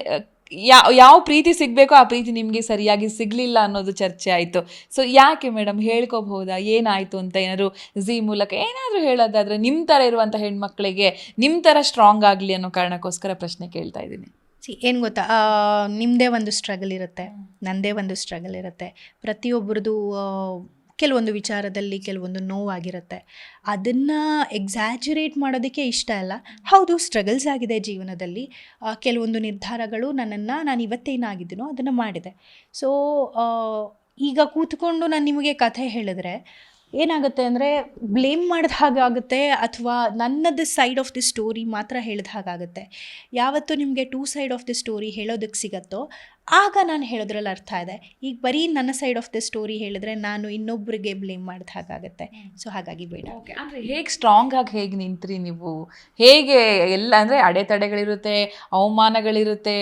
ಯಾವ ಯಾವ ಪ್ರೀತಿ ಸಿಗಬೇಕೋ ಆ ಪ್ರೀತಿ ನಿಮಗೆ ಸರಿಯಾಗಿ ಸಿಗಲಿಲ್ಲ ಅನ್ನೋದು ಚರ್ಚೆ ಆಯಿತು. ಸೊ ಯಾಕೆ ಮೇಡಮ್ ಹೇಳ್ಕೋಬಹುದಾ? ಏನಾಯಿತು ಅಂತ ಏನಾದ್ರು ಝಿ ಮೂಲಕ ಏನಾದರೂ ಹೇಳೋದಾದರೆ ನಿಮ್ಮ ಥರ ಇರುವಂಥ ಹೆಣ್ಮಕ್ಳಿಗೆ ನಿಮ್ಮ ಥರ ಸ್ಟ್ರಾಂಗ್ ಆಗಲಿ ಅನ್ನೋ ಕಾರಣಕ್ಕೋಸ್ಕರ ಪ್ರಶ್ನೆ ಕೇಳ್ತಾ ಇದ್ದೀನಿ. ಸಿ ಏನು ಗೊತ್ತಾ? ನಿಮ್ಮದೇ ಒಂದು ಸ್ಟ್ರಗಲ್ ಇರುತ್ತೆ. ನನ್ನದೇ ಒಂದು ಸ್ಟ್ರಗಲ್ ಇರುತ್ತೆ. ಪ್ರತಿಯೊಬ್ಬರದು ಕೆಲವೊಂದು ವಿಚಾರದಲ್ಲಿ ಕೆಲವೊಂದು ನೋವಾಗಿರುತ್ತೆ. ಅದನ್ನು ಎಕ್ಸಾಜುರೇಟ್ ಮಾಡೋದಕ್ಕೆ ಇಷ್ಟ ಅಲ್ಲ. ಹೌದು ಸ್ಟ್ರಗಲ್ಸ್ ಆಗಿದೆ ಜೀವನದಲ್ಲಿ. ಕೆಲವೊಂದು ನಿರ್ಧಾರಗಳು ನನ್ನನ್ನು ನಾನು ಇವತ್ತೇನಾಗಿದ್ದೀನೋ ಅದನ್ನು ಮಾಡಿದೆ. ಸೊ ಈಗ ಕೂತ್ಕೊಂಡು ನಾನು ನಿಮಗೆ ಕಥೆ ಹೇಳಿದ್ರೆ ಏನಾಗುತ್ತೆ ಅಂದರೆ ಬ್ಲೇಮ್ ಮಾಡಿದ ಹಾಗಾಗುತ್ತೆ ಅಥವಾ ನನ್ನದು ಸೈಡ್ ಆಫ್ ದಿ ಸ್ಟೋರಿ ಮಾತ್ರ ಹೇಳಿದ ಹಾಗಾಗುತ್ತೆ ಯಾವತ್ತೂ ನಿಮಗೆ two side of the story ಹೇಳೋದಕ್ಕೆ ಸಿಗತ್ತೋ ಆಗ ನಾನು ಹೇಳೋದ್ರಲ್ಲಿ ಅರ್ಥ ಇದೆ. ಈಗ ಬರೀ ನನ್ನ ಸೈಡ್ ಆಫ್ ದಿ ಸ್ಟೋರಿ ಹೇಳಿದ್ರೆ ನಾನು ಇನ್ನೊಬ್ಬರಿಗೆ ಬ್ಲೇಮ್ ಮಾಡಿದ ಹಾಗಾಗುತ್ತೆ ಸೊ ಹಾಗಾಗಿ ಬೇಡ. ಓಕೆ ಅಂದರೆ ಹೇಗೆ ಸ್ಟ್ರಾಂಗ್ ಆಗಿ ಹೇಗೆ ನಿಂತ್ರಿ ನೀವು? ಹೇಗೆ ಎಲ್ಲ ಅಂದರೆ ಅಡೆತಡೆಗಳಿರುತ್ತೆ ಅವಮಾನಗಳಿರುತ್ತೆ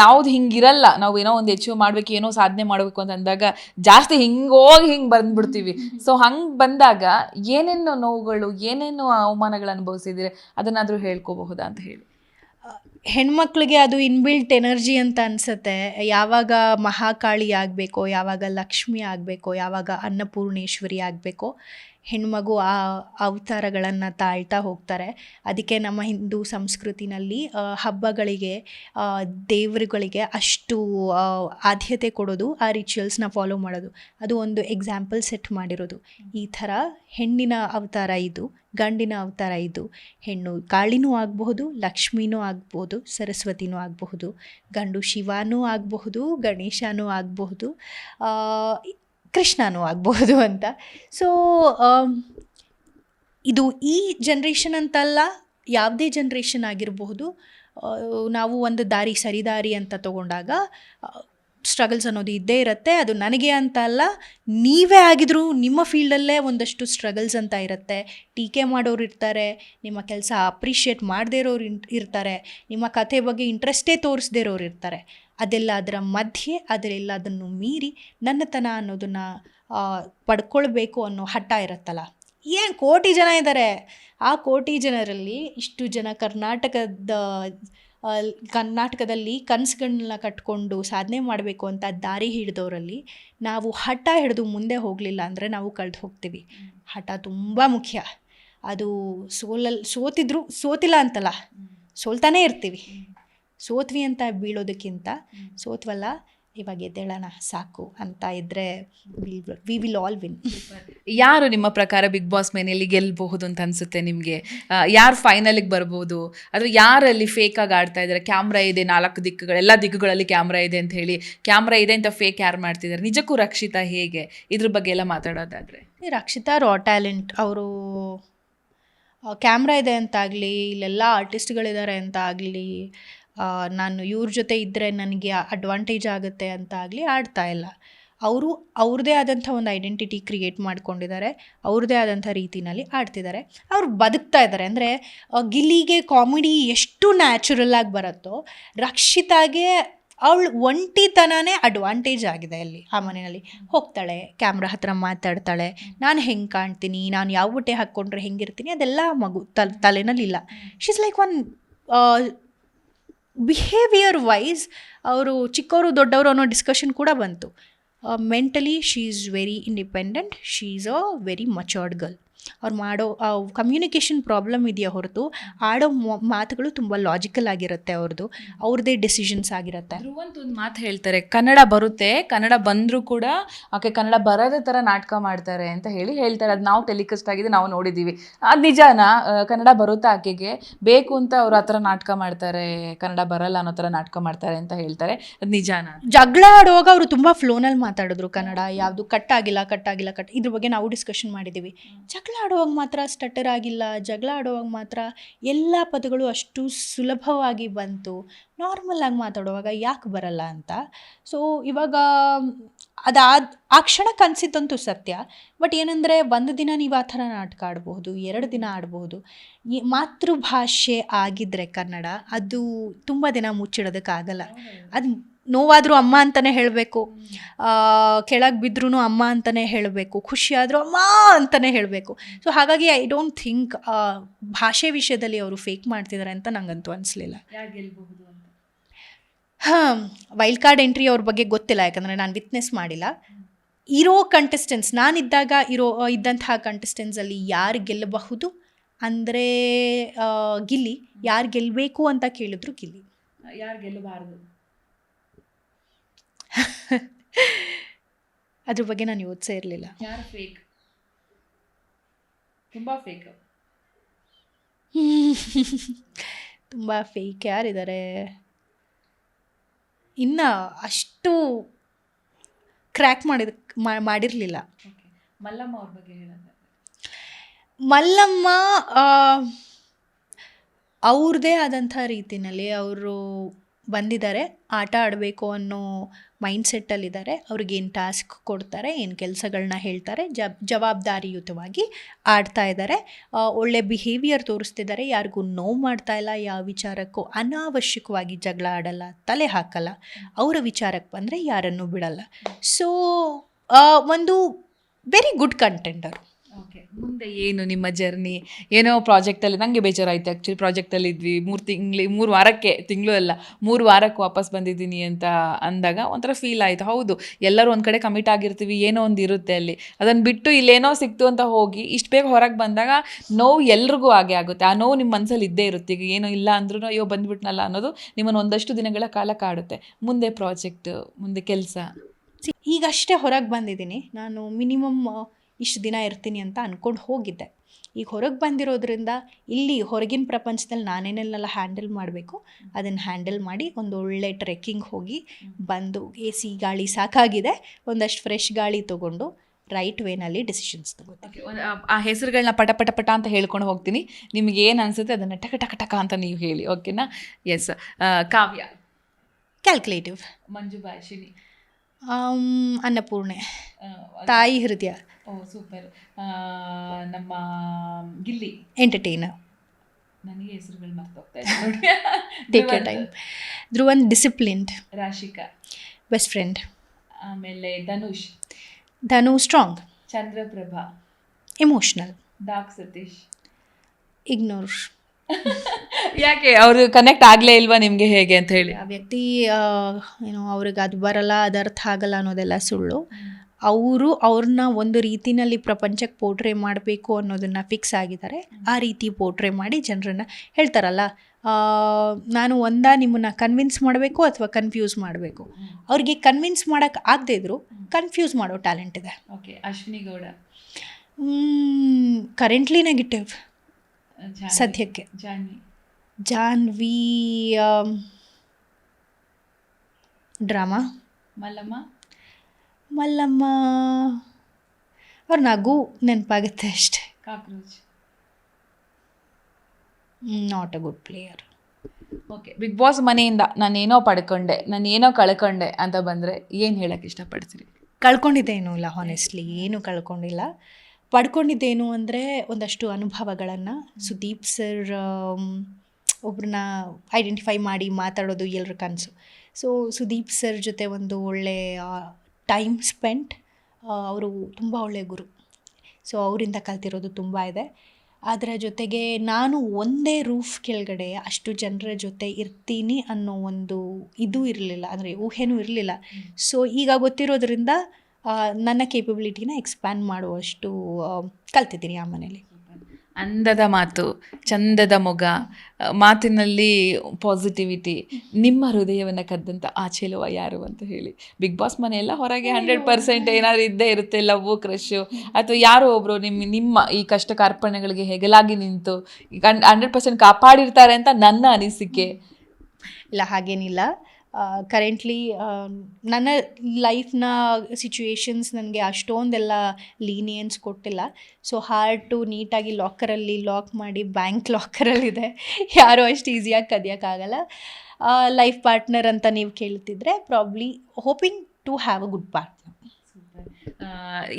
ಯಾವ್ದು ಹಿಂಗಿರಲ್ಲ. ನಾವು ಏನೋ ಒಂದು ಅಚೀವ್ ಮಾಡ್ಬೇಕು ಏನೋ ಸಾಧನೆ ಮಾಡಬೇಕು ಅಂತ ಅಂದಾಗ ಜಾಸ್ತಿ ಹಿಂಗೋಗಿ ಹಿಂಗೆ ಬಂದ್ಬಿಡ್ತೀವಿ. ಸೊ ಹಂಗೆ ಬಂದಾಗ ಏನೇನು ನೋವುಗಳು ಏನೇನು ಅವಮಾನಗಳು ಅನುಭವಿಸಿದಿರಿ ಅದನ್ನಾದರೂ ಹೇಳ್ಕೋಬಹುದಾ ಅಂತ ಹೇಳಿ. ಹೆಣ್ಮಕ್ಳಿಗೆ ಅದು ಇನ್ಬಿಲ್ಟ್ ಎನರ್ಜಿ ಅಂತ ಅನ್ಸುತ್ತೆ. ಯಾವಾಗ ಮಹಾಕಾಳಿ ಆಗಬೇಕೋ, ಯಾವಾಗ ಲಕ್ಷ್ಮಿ ಆಗಬೇಕೋ, ಯಾವಾಗ ಅನ್ನಪೂರ್ಣೇಶ್ವರಿ ಆಗಬೇಕೋ ಹೆಣ್ಮಗು ಆ ಅವತಾರಗಳನ್ನು ತಾಳ್ತಾ ಹೋಗ್ತಾರೆ. ಅದಕ್ಕೆ ನಮ್ಮ ಹಿಂದೂ ಸಂಸ್ಕೃತಿನಲ್ಲಿ ಹಬ್ಬಗಳಿಗೆ ದೇವರುಗಳಿಗೆ ಅಷ್ಟು ಆದ್ಯತೆ ಕೊಡೋದು, ಆ ರಿಚುವಲ್ಸ್ನ ಫಾಲೋ ಮಾಡೋದು. ಅದು ಒಂದು ಎಕ್ಸಾಂಪಲ್ ಸೆಟ್ ಮಾಡಿರೋದು. ಈ ಥರ ಹೆಣ್ಣಿನ ಅವತಾರ ಇದು, ಗಂಡಿನ ಅವತಾರ ಇದು. ಹೆಣ್ಣು ಕಾಳಿನೂ ಆಗಬಹುದು, ಲಕ್ಷ್ಮಿನೂ ಆಗಬಹುದು, ಸರಸ್ವತಿನೂ ಆಗಬಹುದು, ಗಂಡು ಶಿವನೂ ಆಗಬಹುದು, ಗಣೇಶನೂ ಆಗಬಹುದು. ಕೃಷ್ಣನೂ ಆಗ್ಬೋದು ಅಂತ. ಸೊ ಇದು ಈ ಜನ್ರೇಷನ್ ಅಂತಲ್ಲ, ಯಾವುದೇ ಜನ್ರೇಷನ್ ಆಗಿರಬಹುದು ನಾವು ಒಂದು ದಾರಿ ಸರಿದಾರಿ ಅಂತ ತಗೊಂಡಾಗ ಸ್ಟ್ರಗಲ್ಸ್ ಅನ್ನೋದು ಇದ್ದೇ ಇರುತ್ತೆ. ಅದು ನನಗೆ ಅಂತ ಅಲ್ಲ, ನೀವೇ ಆಗಿದ್ರು ನಿಮ್ಮ ಫೀಲ್ಡಲ್ಲೇ ಒಂದಷ್ಟು ಸ್ಟ್ರಗಲ್ಸ್ ಅಂತ ಇರುತ್ತೆ. ಟೀಕೆ ಮಾಡೋರು ಇರ್ತಾರೆ, ನಿಮ್ಮ ಕೆಲಸ ಅಪ್ರಿಷಿಯೇಟ್ ಮಾಡದೇ ಇರೋರು ಇರ್ತಾರೆ, ನಿಮ್ಮ ಕಥೆ ಬಗ್ಗೆ ಇಂಟ್ರೆಸ್ಟೇ ತೋರಿಸದೇ ಇರೋರು ಇರ್ತಾರೆ. ಅದೆಲ್ಲ ಅದರ ಮಧ್ಯೆ ಅದರೆಲ್ಲದನ್ನು ಮೀರಿ ನನ್ನತನ ಅನ್ನೋದನ್ನು ಪಡ್ಕೊಳ್ಬೇಕು ಅನ್ನೋ ಹಠ ಇರುತ್ತಲ್ಲ. ಏನು ಕೋಟಿ ಜನ ಇದ್ದಾರೆ ಆ ಕೋಟಿ ಜನರಲ್ಲಿ ಇಷ್ಟು ಜನ ಕರ್ನಾಟಕದ ಕರ್ನಾಟಕದಲ್ಲಿ ಕನಸುಗಳನ್ನ ಕಟ್ಕೊಂಡು ಸಾಧನೆ ಮಾಡಬೇಕು ಅಂತ ದಾರಿ ಹಿಡಿದವರಲ್ಲಿ ನಾವು ಹಠ ಹಿಡಿದು ಮುಂದೆ ಹೋಗಲಿಲ್ಲ ಅಂದರೆ ನಾವು ಕಳೆದು ಹೋಗ್ತೀವಿ. ಹಠ ತುಂಬ ಮುಖ್ಯ. ಅದು ಸೋಲಲ್, ಸೋತಿದ್ರು, ಸೋತಿಲ್ಲ ಅಂತಲ್ಲ. ಸೋಲ್ತಾನೇ ಇರ್ತೀವಿ. ಸೋತ್ವಿ ಅಂತ ಬೀಳೋದಕ್ಕಿಂತ ಸೋತ್ವಲ್ಲ ಇವಾಗ ಎದ್ದೇಳೋಣ ಸಾಕು ಅಂತ ಇದ್ರೆ ವಿ ವಿಲ್ ಆಲ್ ವಿನ್ ಯಾರು ನಿಮ್ಮ ಪ್ರಕಾರ ಬಿಗ್ ಬಾಸ್ ಮನೆಯಲ್ಲಿ ಗೆಲ್ಲಬಹುದು ಅಂತ ಅನ್ಸುತ್ತೆ ನಿಮಗೆ? ಯಾರು ಫೈನಲಿಗೆ ಬರ್ಬೋದು? ಅದು ಯಾರಲ್ಲಿ ಫೇಕ್ ಆಗಿ ಆಡ್ತಾ ಇದ್ದಾರೆ ಕ್ಯಾಮ್ರಾ ಇದೆ ನಾಲ್ಕು ದಿಕ್ಕುಗಳು ಎಲ್ಲ ದಿಕ್ಕುಗಳಲ್ಲಿ ಕ್ಯಾಮ್ರಾ ಇದೆ ಅಂತ ಹೇಳಿ ಕ್ಯಾಮ್ರಾ ಇದೆ ಅಂತ ಫೇಕ್ ಯಾರು ಮಾಡ್ತಿದ್ದಾರೆ ನಿಜಕ್ಕೂ ರಕ್ಷಿತಾ ಹೇಗೆ? ಇದ್ರ ಬಗ್ಗೆ ಎಲ್ಲ ಮಾತಾಡೋದಾದ್ರೆ. ರಕ್ಷಿತಾ ರಾ ಟ್ಯಾಲೆಂಟ್ ಅವರು ಕ್ಯಾಮ್ರಾ ಇದೆ ಅಂತಾಗಲಿ ಇಲ್ಲೆಲ್ಲ ಆರ್ಟಿಸ್ಟ್ಗಳಿದ್ದಾರೆ ಅಂತ ಆಗಲಿ ನಾನು ಇವ್ರ ಜೊತೆ ಇದ್ದರೆ ನನಗೆ ಅಡ್ವಾಂಟೇಜ್ ಆಗುತ್ತೆ ಅಂತ ಆಗಲಿ ಆಡ್ತಾ ಇಲ್ಲ. ಅವರು ಅವ್ರದ್ದೇ ಆದಂಥ ಒಂದು ಐಡೆಂಟಿಟಿ ಕ್ರಿಯೇಟ್ ಮಾಡ್ಕೊಂಡಿದ್ದಾರೆ. ಅವ್ರದ್ದೇ ಆದಂಥ ರೀತಿನಲ್ಲಿ ಆಡ್ತಿದ್ದಾರೆ. ಅವ್ರು ಬದುಕ್ತಾ ಇದ್ದಾರೆ. ಅಂದರೆ ಗಿಲ್ಲಿಗೆ ಕಾಮಿಡಿ ಎಷ್ಟು ನ್ಯಾಚುರಲ್ ಆಗಿ ಬರುತ್ತೋ ರಕ್ಷಿತಾಗೆ ಅವಳು ಒಂಟಿತನನೇ ಅಡ್ವಾಂಟೇಜ್ ಆಗಿದೆ ಅಲ್ಲಿ ಆ ಮನೆಯಲ್ಲಿ. ಹೋಗ್ತಾಳೆ ಕ್ಯಾಮ್ರಾ ಹತ್ರ ಮಾತಾಡ್ತಾಳೆ. ನಾನು ಹೆಂಗೆ ಕಾಣ್ತೀನಿ? ನಾನು ಯಾವ ಬಟ್ಟೆ ಹಾಕ್ಕೊಂಡ್ರೆ ಹೆಂಗಿರ್ತೀನಿ? ಅದೆಲ್ಲ ಮಗು ತಲೆ ತಲೆನಲ್ಲಿ ಇಲ್ಲ she's like one behaviour wise ಅವರು ಚಿಕ್ಕವರು ದೊಡ್ಡವರು ಅನ್ನೋ ಡಿಸ್ಕಷನ್ ಕೂಡ ಬಂತು. Mentally she is very independent she is a very matured girl ಅವ್ರು ಮಾಡೋ ಕಮ್ಯುನಿಕೇಷನ್ ಪ್ರಾಬ್ಲಮ್ ಇದೆಯಾ ಹೊರತು ಆಡೋ ಮಾತುಗಳು ತುಂಬ ಲಾಜಿಕಲ್ ಆಗಿರುತ್ತೆ ಅವ್ರದ್ದು ಅವ್ರದ್ದೇ ಡಿಸಿಷನ್ಸ್ ಆಗಿರುತ್ತೆ. ಧ್ರುವಂತ್ ಒಂದು ಮಾತು ಹೇಳ್ತಾರೆ ಕನ್ನಡ ಬರುತ್ತೆ ಕನ್ನಡ ಬಂದರೂ ಕೂಡ ಆಕೆ ಕನ್ನಡ ಬರೋದೇ ಥರ ನಾಟಕ ಮಾಡ್ತಾರೆ ಅಂತ ಹೇಳಿ ಹೇಳ್ತಾರೆ. ಅದು ನಾವು ಟೆಲಿಕಾಸ್ಟ್ ಆಗಿದೆ ನಾವು ನೋಡಿದ್ದೀವಿ. ಅದು ನಿಜಾನ? ಕನ್ನಡ ಬರುತ್ತಾ ಆಕೆಗೆ? ಬೇಕು ಅಂತ ಅವ್ರು ಆ ಥರ ನಾಟಕ ಮಾಡ್ತಾರೆ ಕನ್ನಡ ಬರಲ್ಲ ಅನ್ನೋ ಥರ ನಾಟಕ ಮಾಡ್ತಾರೆ ಅಂತ ಹೇಳ್ತಾರೆ. ಅದು ನಿಜಾನ? ಜಗಳ ಆಡುವಾಗ ಅವರು ತುಂಬ ಫ್ಲೋನಲ್ಲಿ ಮಾತಾಡಿದ್ರು ಕನ್ನಡ. ಯಾವುದು ಕಟ್ ಆಗಿಲ್ಲ ಕಟ್ ಆಗಿಲ್ಲ ಕಟ್ ಇದ್ರ ಬಗ್ಗೆ ನಾವು ಡಿಸ್ಕಷನ್ ಮಾಡಿದ್ದೀವಿ. ಜಗಳ ಆಡುವಾಗ ಮಾತ್ರ ಸ್ಟಟರ್ ಆಗಿಲ್ಲ ಜಗಳ ಆಡುವಾಗ ಮಾತ್ರ ಎಲ್ಲ ಪದಗಳು ಅಷ್ಟು ಸುಲಭವಾಗಿ ಬಂತು. ನಾರ್ಮಲ್ ಆಗಿ ಮಾತಾಡುವಾಗ ಯಾಕೆ ಬರಲ್ಲ ಅಂತ. ಸೊ ಇವಾಗ ಅದಾದ ಆ ಕ್ಷಣಕ್ಕೆ ಅನಿಸಿತ್ತಂತೂ ಸತ್ಯ. ಬಟ್ ಏನಂದರೆ ಒಂದು ದಿನ ನೀವು ಆ ಥರ ನಾಟಕ ಆಡಬಹುದು ಎರಡು ದಿನ ಆಡಬಹುದು ಈ ಮಾತೃಭಾಷೆ ಆಗಿದ್ದರೆ ಕನ್ನಡ ಅದು ತುಂಬ ದಿನ ಮುಚ್ಚಿಡೋದಕ್ಕಾಗಲ್ಲ. ಅದು ನೋವಾದರೂ ಅಮ್ಮ ಅಂತಲೇ ಹೇಳಬೇಕು. ಕೆಳಗೆ ಬಿದ್ರೂ ಅಮ್ಮ ಅಂತಲೇ ಹೇಳಬೇಕು. ಖುಷಿಯಾದರೂ ಅಮ್ಮ ಅಂತಲೇ ಹೇಳಬೇಕು. ಸೊ ಹಾಗಾಗಿ ಐ ಡೋಂಟ್ ಥಿಂಕ್ ಭಾಷೆ ವಿಷಯದಲ್ಲಿ ಅವರು ಫೇಕ್ ಮಾಡ್ತಿದ್ದಾರೆ ಅಂತ ನನಗಂತೂ ಅನಿಸ್ಲಿಲ್ಲ. ಹಾಂ ವೈಲ್ಡ್ ಕಾರ್ಡ್ ಎಂಟ್ರಿ ಅವ್ರ ಬಗ್ಗೆ ಗೊತ್ತಿಲ್ಲ ಯಾಕಂದರೆ ನಾನು ವಿಟ್ನೆಸ್ ಮಾಡಿಲ್ಲ. ಇರೋ ಕಂಟೆಸ್ಟೆನ್ಸ್ ನಾನಿದ್ದಾಗ ಇರೋ ಇದ್ದಂತಹ ಕಂಟೆಸ್ಟೆನ್ಸಲ್ಲಿ ಯಾರು ಗೆಲ್ಲಬಹುದು ಅಂದರೆ ಗಿಲ್ಲಿ. ಯಾರು ಗೆಲ್ಲಬೇಕು ಅಂತ ಕೇಳಿದ್ರು ಗಿಲ್ಲಿ. ಯಾರು ಗೆಲ್ಲಬಾರ್ದು? ಅದ್ರ ಬಗ್ಗೆ ನಾನು ಯೋಚಿಸೇ ಇರಲಿಲ್ಲ. ಯಾರು ಫೇಕ್ ತುಂಬ ಫೇಕ್ ತುಂಬ ಫೇಕ್ ಯಾರಿದ್ದಾರೆ ಇನ್ನು ಅಷ್ಟು ಕ್ರ್ಯಾಕ್ ಮಾಡಿದ ಮಾಡಿರಲಿಲ್ಲ. ಮಲ್ಲಮ್ಮ ಅವ್ರ ಬಗ್ಗೆ ಮಲ್ಲಮ್ಮ ಅವ್ರದ್ದೇ ಆದಂಥ ರೀತಿಯಲ್ಲಿ ಅವರು ಬಂದಿದ್ದಾರೆ. ಆಟ ಆಡಬೇಕು ಅನ್ನೋ ಮೈಂಡ್ಸೆಟ್ಟಲ್ಲಿದ್ದಾರೆ ಅವ್ರಿಗೇನು ಟಾಸ್ಕ್ ಕೊಡ್ತಾರೆ, ಏನು ಕೆಲಸಗಳನ್ನ ಹೇಳ್ತಾರೆ ಜವಾಬ್ದಾರಿಯುತವಾಗಿ ಆಡ್ತಾ ಇದ್ದಾರೆ. ಒಳ್ಳೆ ಬಿಹೇವಿಯರ್ ತೋರಿಸ್ತಿದ್ದಾರೆ. ಯಾರಿಗೂ ನೋವು ಮಾಡ್ತಾ ಇಲ್ಲ, ಯಾವ ವಿಚಾರಕ್ಕೂ ಅನಾವಶ್ಯಕವಾಗಿ ಜಗಳ ಆಡಲ್ಲ, ತಲೆ ಹಾಕಲ್ಲ. ಅವರ ವಿಚಾರಕ್ಕೆ ಬಂದರೆ ಯಾರನ್ನು ಬಿಡಲ್ಲ. ಸೊ ಒಂದು ವೆರಿ ಗುಡ್ ಕಂಟೆಂಟರು ಓಕೆ ಮುಂದೆ ಏನು ನಿಮ್ಮ ಜರ್ನಿ ಏನೋ ಪ್ರಾಜೆಕ್ಟಲ್ಲಿ ನನಗೆ ಬೇಜಾರಾಯಿತು ಆ್ಯಕ್ಚುಲಿ ಪ್ರಾಜೆಕ್ಟಲ್ಲಿ ಇದ್ವಿ. ಮೂರು ತಿಂಗ್ಳು, ಮೂರು ವಾರಕ್ಕೆ, ತಿಂಗಳು ಅಲ್ಲ, ಮೂರು ವಾರಕ್ಕೆ ವಾಪಸ್ ಬಂದಿದ್ದೀನಿ ಅಂತ ಅಂದಾಗ ಒಂಥರ ಫೀಲ್ ಆಯಿತು. ಹೌದು, ಎಲ್ಲರೂ ಒಂದು ಕಡೆ ಕಮಿಟ್ ಆಗಿರ್ತೀವಿ, ಏನೋ ಒಂದು ಇರುತ್ತೆ ಅಲ್ಲಿ. ಅದನ್ನು ಬಿಟ್ಟು ಇಲ್ಲೇನೋ ಸಿಕ್ತು ಅಂತ ಹೋಗಿ, ಇಷ್ಟು ಬೇಗ ಹೊರಗೆ ಬಂದಾಗ ನೋವು ಎಲ್ರಿಗೂ ಹಾಗೆ ಆಗುತ್ತೆ. ಆ ನೋವು ನಿಮ್ಮ ಮನಸ್ಸಲ್ಲಿ ಇದ್ದೇ ಇರುತ್ತೆ. ಈಗ ಏನೋ ಇಲ್ಲ ಅಂದ್ರೂ ಅಯ್ಯೋ ಬಂದ್ಬಿಟ್ನಲ್ಲ ಅನ್ನೋದು ನಿಮ್ಮನ್ನು ಒಂದಷ್ಟು ದಿನಗಳ ಕಾಲ ಕಾಡುತ್ತೆ. ಮುಂದೆ ಪ್ರಾಜೆಕ್ಟ್ ಮುಂದೆ ಕೆಲಸ. ಈಗಷ್ಟೇ ಹೊರಗೆ ಬಂದಿದ್ದೀನಿ. ನಾನು ಮಿನಿಮಮ್ ಇಷ್ಟು ದಿನ ಇರ್ತೀನಿ ಅಂತ ಅಂದ್ಕೊಂಡು ಹೋಗಿದ್ದೆ. ಈಗ ಹೊರಗೆ ಬಂದಿರೋದ್ರಿಂದ ಇಲ್ಲಿ ಹೊರಗಿನ ಪ್ರಪಂಚದಲ್ಲಿ ನಾನೇನೆಲ್ಲ ಹ್ಯಾಂಡಲ್ ಮಾಡಬೇಕು ಅದನ್ನು ಹ್ಯಾಂಡಲ್ ಮಾಡಿ ಒಂದು ಒಳ್ಳೆ ಟ್ರೆಕ್ಕಿಂಗ್ ಹೋಗಿ ಬಂದು ಎ ಸಿ ಗಾಳಿ ಸಾಕಾಗಿದೆ. ಒಂದಷ್ಟು ಫ್ರೆಶ್ ಗಾಳಿ ತೊಗೊಂಡು ರೈಟ್ ವೇನಲ್ಲಿ ಡಿಸಿಷನ್ಸ್ ತಗೋತೀವಿ ಆ ಹೆಸರುಗಳನ್ನ ಪಟ ಪಟ ಪಟ ಅಂತ ಹೇಳ್ಕೊಂಡು ಹೋಗ್ತೀನಿ. ನಿಮ್ಗೆ ಏನು ಅನ್ಸುತ್ತೆ ಅದನ್ನು ಟಕ ಟಕ ಟಕ ಅಂತ ನೀವು ಹೇಳಿ ಓಕೆನಾ ಎಸ್ ಕಾವ್ಯ. ಕ್ಯಾಲ್ಕುಲೇಟಿವ್ ಮಂಜು ಭಾಷಿನಿ ಅನ್ನಪೂರ್ಣೆ. ತಾಯಿ ಹೃದಯ. ಓ ಸೂಪರ್. ನಮ್ಮ ಗಿಲ್ಲಿ. ಎಂಟರ್ಟೈನರ್ ನನಗೆ ಹೆಸರುಗಳು ಮರ್ತೋಗ್ತಾ ಇದೆ take your time Dhruvan disciplined Rashika. Best friend ಆಮೇಲೆ Dhanush. Dhanu strong Chandraprabha. Emotional doc Satish. Ignore ಯಾಕೆ? ಅವರು ಕನೆಕ್ಟ್ ಆಗಲೇ ಇಲ್ವಾ ನಿಮಗೆ ಹೇಗೆ ಅಂತ ಹೇಳಿ? ಆ ವ್ಯಕ್ತಿ ಏನೋ ಅವ್ರಿಗೆ ಅದು ಬರಲ್ಲ ಅದು ಅರ್ಥ ಆಗಲ್ಲ ಅನ್ನೋದೆಲ್ಲ ಸುಳ್ಳು. ಅವರು ಅವ್ರನ್ನ ಒಂದು ರೀತಿನಲ್ಲಿ ಪ್ರಪಂಚಕ್ಕೆ ಪೋಟ್ರೆ ಮಾಡಬೇಕು ಅನ್ನೋದನ್ನು ಫಿಕ್ಸ್ ಆಗಿದ್ದಾರೆ. ಆ ರೀತಿ ಪೋಟ್ರೆ ಮಾಡಿ ಜನರನ್ನ ಹೇಳ್ತಾರಲ್ಲ ನಾನು ಒಂದ ನಿಮ್ಮನ್ನ ಕನ್ವಿನ್ಸ್ ಮಾಡಬೇಕು ಅಥವಾ ಕನ್ಫ್ಯೂಸ್ ಮಾಡಬೇಕು? ಅವ್ರಿಗೆ ಕನ್ವಿನ್ಸ್ ಮಾಡೋಕ್ಕೆ ಆಗದೇ ಇದ್ರು ಕನ್ಫ್ಯೂಸ್ ಮಾಡೋ ಟ್ಯಾಲೆಂಟ್ ಇದೆ. Okay Ashwini Gowda. Currently negative ಸದ್ಯಕ್ಕೆ. ಜಾನ್ವಿ. ಜಾನ್ವಿ ಡ್ರಾಮಾ ಮಲ್ಲಮ್ಮ. ಮಲ್ಲಮ್ಮ. ಅವ್ರ ನಗು ನೆನಪಾಗುತ್ತೆ ಅಷ್ಟೆ. Cockroach. Not a good player okay Bigg Boss ಮನೆಯಿಂದ ನಾನು ಏನೋ ಪಡ್ಕೊಂಡೆ ನಾನು ಏನೋ ಕಳ್ಕೊಂಡೆ ಅಂತ ಬಂದರೆ ಏನು ಹೇಳೋಕ್ಕೆ ಇಷ್ಟಪಡ್ತೀರಿ? ಕಳ್ಕೊಂಡಿದ್ದೇನೂ ಇಲ್ಲ ಹಾನೆಸ್ಟ್ಲಿ ಏನು ಕಳ್ಕೊಂಡಿಲ್ಲ. ಪಡ್ಕೊಂಡಿದ್ದೇನು ಅಂದರೆ ಒಂದಷ್ಟು ಅನುಭವಗಳನ್ನು ಸುದೀಪ್ ಸರ್ ಒಬ್ರನ್ನ ಐಡೆಂಟಿಫೈ ಮಾಡಿ ಮಾತಾಡೋದು ಎಲ್ಲರ ಕನಸು. ಸೊ ಸುದೀಪ್ ಸರ್ ಜೊತೆ ಒಂದು ಒಳ್ಳೆ ಟೈಮ್ ಸ್ಪೆಂಟ್ ಅವರು ತುಂಬ ಒಳ್ಳೆಯ ಗುರು. ಸೊ ಅವರಿಂದ ಕಲ್ತಿರೋದು ತುಂಬ ಇದೆ. ಅದರ ಜೊತೆಗೆ ನಾನು ಒಂದೇ ರೂಫ್ ಕೆಳಗಡೆ ಅಷ್ಟು ಜನರ ಜೊತೆ ಇರ್ತೀನಿ ಅನ್ನೋ ಒಂದು ಇದು ಇರಲಿಲ್ಲ. ಅಂದರೆ ಊಹೆನೂ ಇರಲಿಲ್ಲ. ಸೊ ಈಗ ಗೊತ್ತಿರೋದ್ರಿಂದ ನನ್ನ ಕೇಪಬಿಲಿಟಿನ ಎಕ್ಸ್ಪ್ಯಾಂಡ್ ಮಾಡುವಷ್ಟು ಕಲ್ತಿದ್ದೀನಿ ಆ ಮನೇಲಿ. ಅಂದದ ಮಾತು, ಚಂದದ ಮೊಗ ಮಾತಿನಲ್ಲಿ ಪಾಸಿಟಿವಿಟಿ ನಿಮ್ಮ ಹೃದಯವನ್ನು ಕದ್ದಂಥ ಆಚೆಲುವ ಚೆಲುವ ಯಾರು ಅಂತ ಹೇಳಿ. ಬಿಗ್ ಬಾಸ್ ಮನೆಯೆಲ್ಲ ಹೊರಗೆ ಹಂಡ್ರೆಡ್ ಪರ್ಸೆಂಟ್ ಏನಾದ್ರು ಇದ್ದೇ ಇರುತ್ತೆ ಲವ್ ಕ್ರಶು ಅಥವಾ ಯಾರೋ ಒಬ್ಬರು ನಿಮ್ಮ ನಿಮ್ಮ ಈ ಕಷ್ಟ ಕಾರ್ಪಣ್ಯಗಳಿಗೆ ಹೆಗಲಾಗಿ ನಿಂತು ಹಂಡ್ರೆಡ್ ಪರ್ಸೆಂಟ್ ಕಾಪಾಡಿರ್ತಾರೆ ಅಂತ ನನ್ನ ಅನಿಸಿಕೆ. ಇಲ್ಲ, ಹಾಗೇನಿಲ್ಲ. ಕರೆಂಟ್ಲಿ ನನ್ನ ಲೈಫ್ನ ಸಿಚುವೇಷನ್ಸ್ ನನಗೆ ಅಷ್ಟೊಂದೆಲ್ಲ ಲೀನಿಯನ್ಸ್ ಕೊಟ್ಟಿಲ್ಲ. ಸೊ ಹಾರ್ಟು ನೀಟಾಗಿ ಲಾಕರಲ್ಲಿ ಲಾಕ್ ಮಾಡಿ ಬ್ಯಾಂಕ್ ಲಾಕರಲ್ಲಿದೆ ಯಾರೂ ಅಷ್ಟು ಈಸಿಯಾಗಿ ಕದಿಯೋಕ್ಕಾಗಲ್ಲ. ಲೈಫ್ ಪಾರ್ಟ್ನರ್ ಅಂತ ನೀವು ಕೇಳ್ತಿದ್ರೆ probably hoping to have a good partner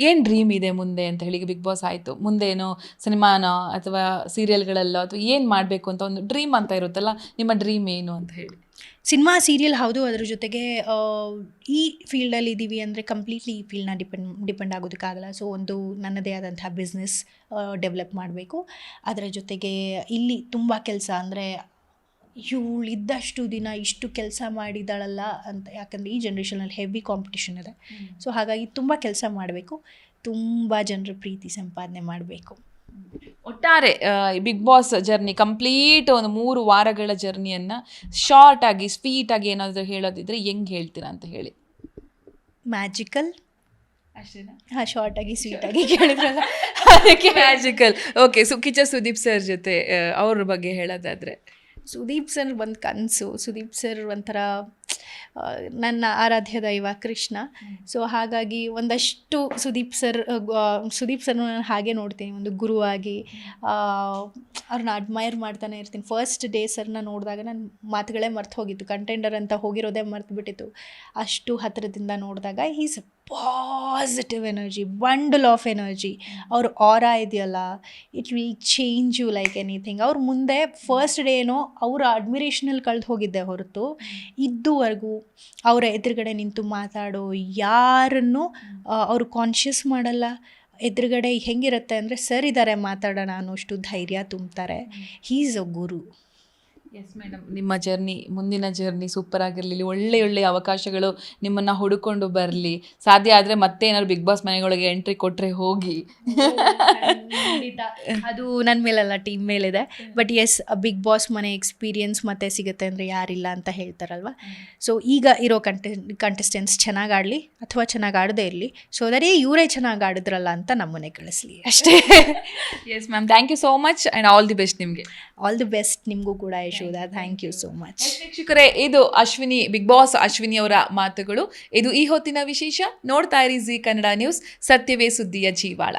ಏನು ಡ್ರೀಮ್ ಇದೆ ಮುಂದೆ ಅಂತ ಹೇಳಿ ಬಿಗ್ ಬಾಸ್ ಆಯಿತು. ಮುಂದೆ ಏನೋ ಸಿನಿಮಾನೋ ಅಥವಾ ಸೀರಿಯಲ್ಗಳಲ್ಲೋ ಅಥವಾ ಏನು ಮಾಡಬೇಕು ಅಂತ ಒಂದು ಡ್ರೀಮ್ ಅಂತ ಇರುತ್ತಲ್ಲ, ನಿಮ್ಮ ಡ್ರೀಮ್ ಏನು ಅಂತ ಹೇಳಿ? ಸಿನಿಮಾ ಸೀರಿಯಲ್ ಹೌದು ಅದ್ರ ಜೊತೆಗೆ ಈ ಫೀಲ್ಡಲ್ಲಿ ಇದ್ದೀವಿ ಅಂದರೆ ಕಂಪ್ಲೀಟ್ಲಿ ಈ ಫೀಲ್ಡ್ನ ಡಿಪೆಂಡ್ ಡಿಪೆಂಡ್ ಆಗೋದಕ್ಕಾಗಲ್ಲ. ಸೊ ಒಂದು ನನ್ನದೇ ಆದಂತಹ ಬಿಸ್ನೆಸ್ ಡೆವಲಪ್ ಮಾಡಬೇಕು. ಅದರ ಜೊತೆಗೆ ಇಲ್ಲಿ ತುಂಬ ಕೆಲಸ ಅಂದರೆ ಇವಳು ಇದ್ದಷ್ಟು ದಿನ ಇಷ್ಟು ಕೆಲಸ ಮಾಡಿದಾಳಲ್ಲ ಅಂತ ಯಾಕಂದರೆ ಈ ಜನ್ರೇಷನಲ್ಲಿ ಹೆವಿ ಕಾಂಪಿಟಿಷನ್ ಇದೆ. ಸೊ ಹಾಗಾಗಿ ತುಂಬ ಕೆಲಸ ಮಾಡಬೇಕು. ತುಂಬ ಜನರ ಪ್ರೀತಿ ಸಂಪಾದನೆ ಮಾಡಬೇಕು. ಒಟ್ಟಾರೆ ಬಿಗ್ ಬಾಸ್ ಜರ್ನಿ ಕಂಪ್ಲೀಟ್ ಒಂದು ಮೂರು ವಾರಗಳ ಜರ್ನಿಯನ್ನು ಶಾರ್ಟ್ ಆಗಿ ಸ್ವೀಟ್ ಆಗಿ ಏನಾದರೂ ಹೇಳೋದಿದ್ರೆ ಹೆಂಗೆ ಹೇಳ್ತೀರಾ ಅಂತ ಹೇಳಿ. ಮ್ಯಾಜಿಕಲ್ ಅಷ್ಟೇನಾ? ಹಾಂ ಸ್ವೀಟ್ ಆಗಿ ಕೇಳಿದ್ರಲ್ಲ. ಅದಕ್ಕೆ ಮ್ಯಾಜಿಕಲ್ ಓಕೆ ಸುಖಿಚ ಸುದೀಪ್ ಸರ್ ಜೊತೆ ಅವ್ರ ಬಗ್ಗೆ ಹೇಳೋದಾದರೆ. ಸುದೀಪ್ ಸರ್ ಒಂದು ಕನಸು. ಸುದೀಪ್ ಸರ್ ಒಂಥರ ನನ್ನ ಆರಾಧ್ಯ ದೈವ ಕೃಷ್ಣ. ಸೊ ಹಾಗಾಗಿ ಒಂದಷ್ಟು ಸುದೀಪ್ ಸರ್ ಸುದೀಪ್ ಸರ್ ನಾನು ಹಾಗೆ ನೋಡ್ತೀನಿ. ಒಂದು ಗುರುವಾಗಿ ಅವ್ರನ್ನ ಅಡ್ಮೈರ್ ಮಾಡ್ತಾನೆ ಇರ್ತೀನಿ. ಫಸ್ಟ್ ಡೇ ಸರ್ನ ನೋಡಿದಾಗ ನನ್ನ ಮಾತುಗಳೇ ಮರ್ತು ಹೋಗಿತ್ತು. ಕಂಟೆಂಡರ್ ಅಂತ ಹೋಗಿರೋದೇ ಮರ್ತು ಬಿಟ್ಟಿತ್ತು. ಅಷ್ಟು ಹತ್ತಿರದಿಂದ ನೋಡಿದಾಗ is positive energy bundle of energy ಅವ್ರ ಆರ ಇದೆಯಲ್ಲ it will change you like anything ಅವ್ರ ಮುಂದೆ ಫಸ್ಟ್ ಡೇ ಏನೋ ಅವರ ಅಡ್ಮಿರೇಷನಲ್ಲಿ ಕಳೆದು ಹೋಗಿದ್ದೆ ಹೊರತು. ಇದ್ದುವರೆಗೂ ಅವರ ಎದುರುಗಡೆ ನಿಂತು ಮಾತಾಡೋ ಯಾರನ್ನು ಅವರು ಕಾನ್ಷಿಯಸ್ ಮಾಡಲ್ಲ. ಎದುರುಗಡೆ ಹೆಂಗಿರುತ್ತೆ ಅಂದರೆ ಸರ್ ಇದ್ದಾರೆ ಮಾತಾಡೋಣ ಅನ್ನೋಷ್ಟು ಧೈರ್ಯ ತುಂಬ್ತಾರೆ. He is a guru yes madam ನಿಮ್ಮ ಜರ್ನಿ ಮುಂದಿನ ಜರ್ನಿ ಸೂಪರ್ ಆಗಿರಲಿ ಒಳ್ಳೆ ಒಳ್ಳೆ ಅವಕಾಶಗಳು ನಿಮ್ಮನ್ನು ಹುಡುಕೊಂಡು ಬರಲಿ. ಸಾಧ್ಯ ಆದರೆ ಮತ್ತೆ ಏನಾದ್ರು ಬಿಗ್ ಬಾಸ್ ಮನೆಗಳಿಗೆ ಎಂಟ್ರಿ ಕೊಟ್ಟರೆ ಹೋಗಿ. ಅದು ನನ್ನ ಮೇಲಲ್ಲ ಟೀಮ್ ಮೇಲಿದೆ. ಬಟ್ ಎಸ್ ಬಿಗ್ ಬಾಸ್ ಮನೆ ಎಕ್ಸ್ಪೀರಿಯನ್ಸ್ ಮತ್ತೆ ಸಿಗುತ್ತೆ ಅಂದರೆ ಯಾರಿಲ್ಲ ಅಂತ ಹೇಳ್ತಾರಲ್ವ? ಸೊ ಈಗ ಇರೋ ಕಂಟೆ ಕಂಟೆಸ್ಟೆಂಟ್ಸ್ ಚೆನ್ನಾಗಿ ಆಡಲಿ ಅಥವಾ ಚೆನ್ನಾಗಿ ಆಡದೇ ಇರಲಿ. ಸೊ ಅದರೇ ಇವರೇ ಚೆನ್ನಾಗಿ ಆಡಿದ್ರಲ್ಲ ಅಂತ ನಮ್ಮನೆ ಕಳಿಸ್ಲಿ ಅಷ್ಟೇ. Yes ma'am thank you so much and all the best ನಿಮಗೆ. ಆಲ್ ದಿ ಬೆಸ್ಟ್ ನಿಮಗೂ ಕೂಡ Yashoda thank you so much ಪ್ರೇಕ್ಷಕರೇ ಇದು ಅಶ್ವಿನಿ ಬಿಗ್ ಬಾಸ್ ಅಶ್ವಿನಿ ಅವರ ಮಾತುಗಳು. ಇದು ಈ ಹೊತ್ತಿನ ವಿಶೇಷ. ನೋಡ್ತಾ ಇರಿ ಜಿ ಕನ್ನಡ ನ್ಯೂಸ್. ಸತ್ಯವೇ ಸುದ್ದಿಯ ಜೀವಾಳ.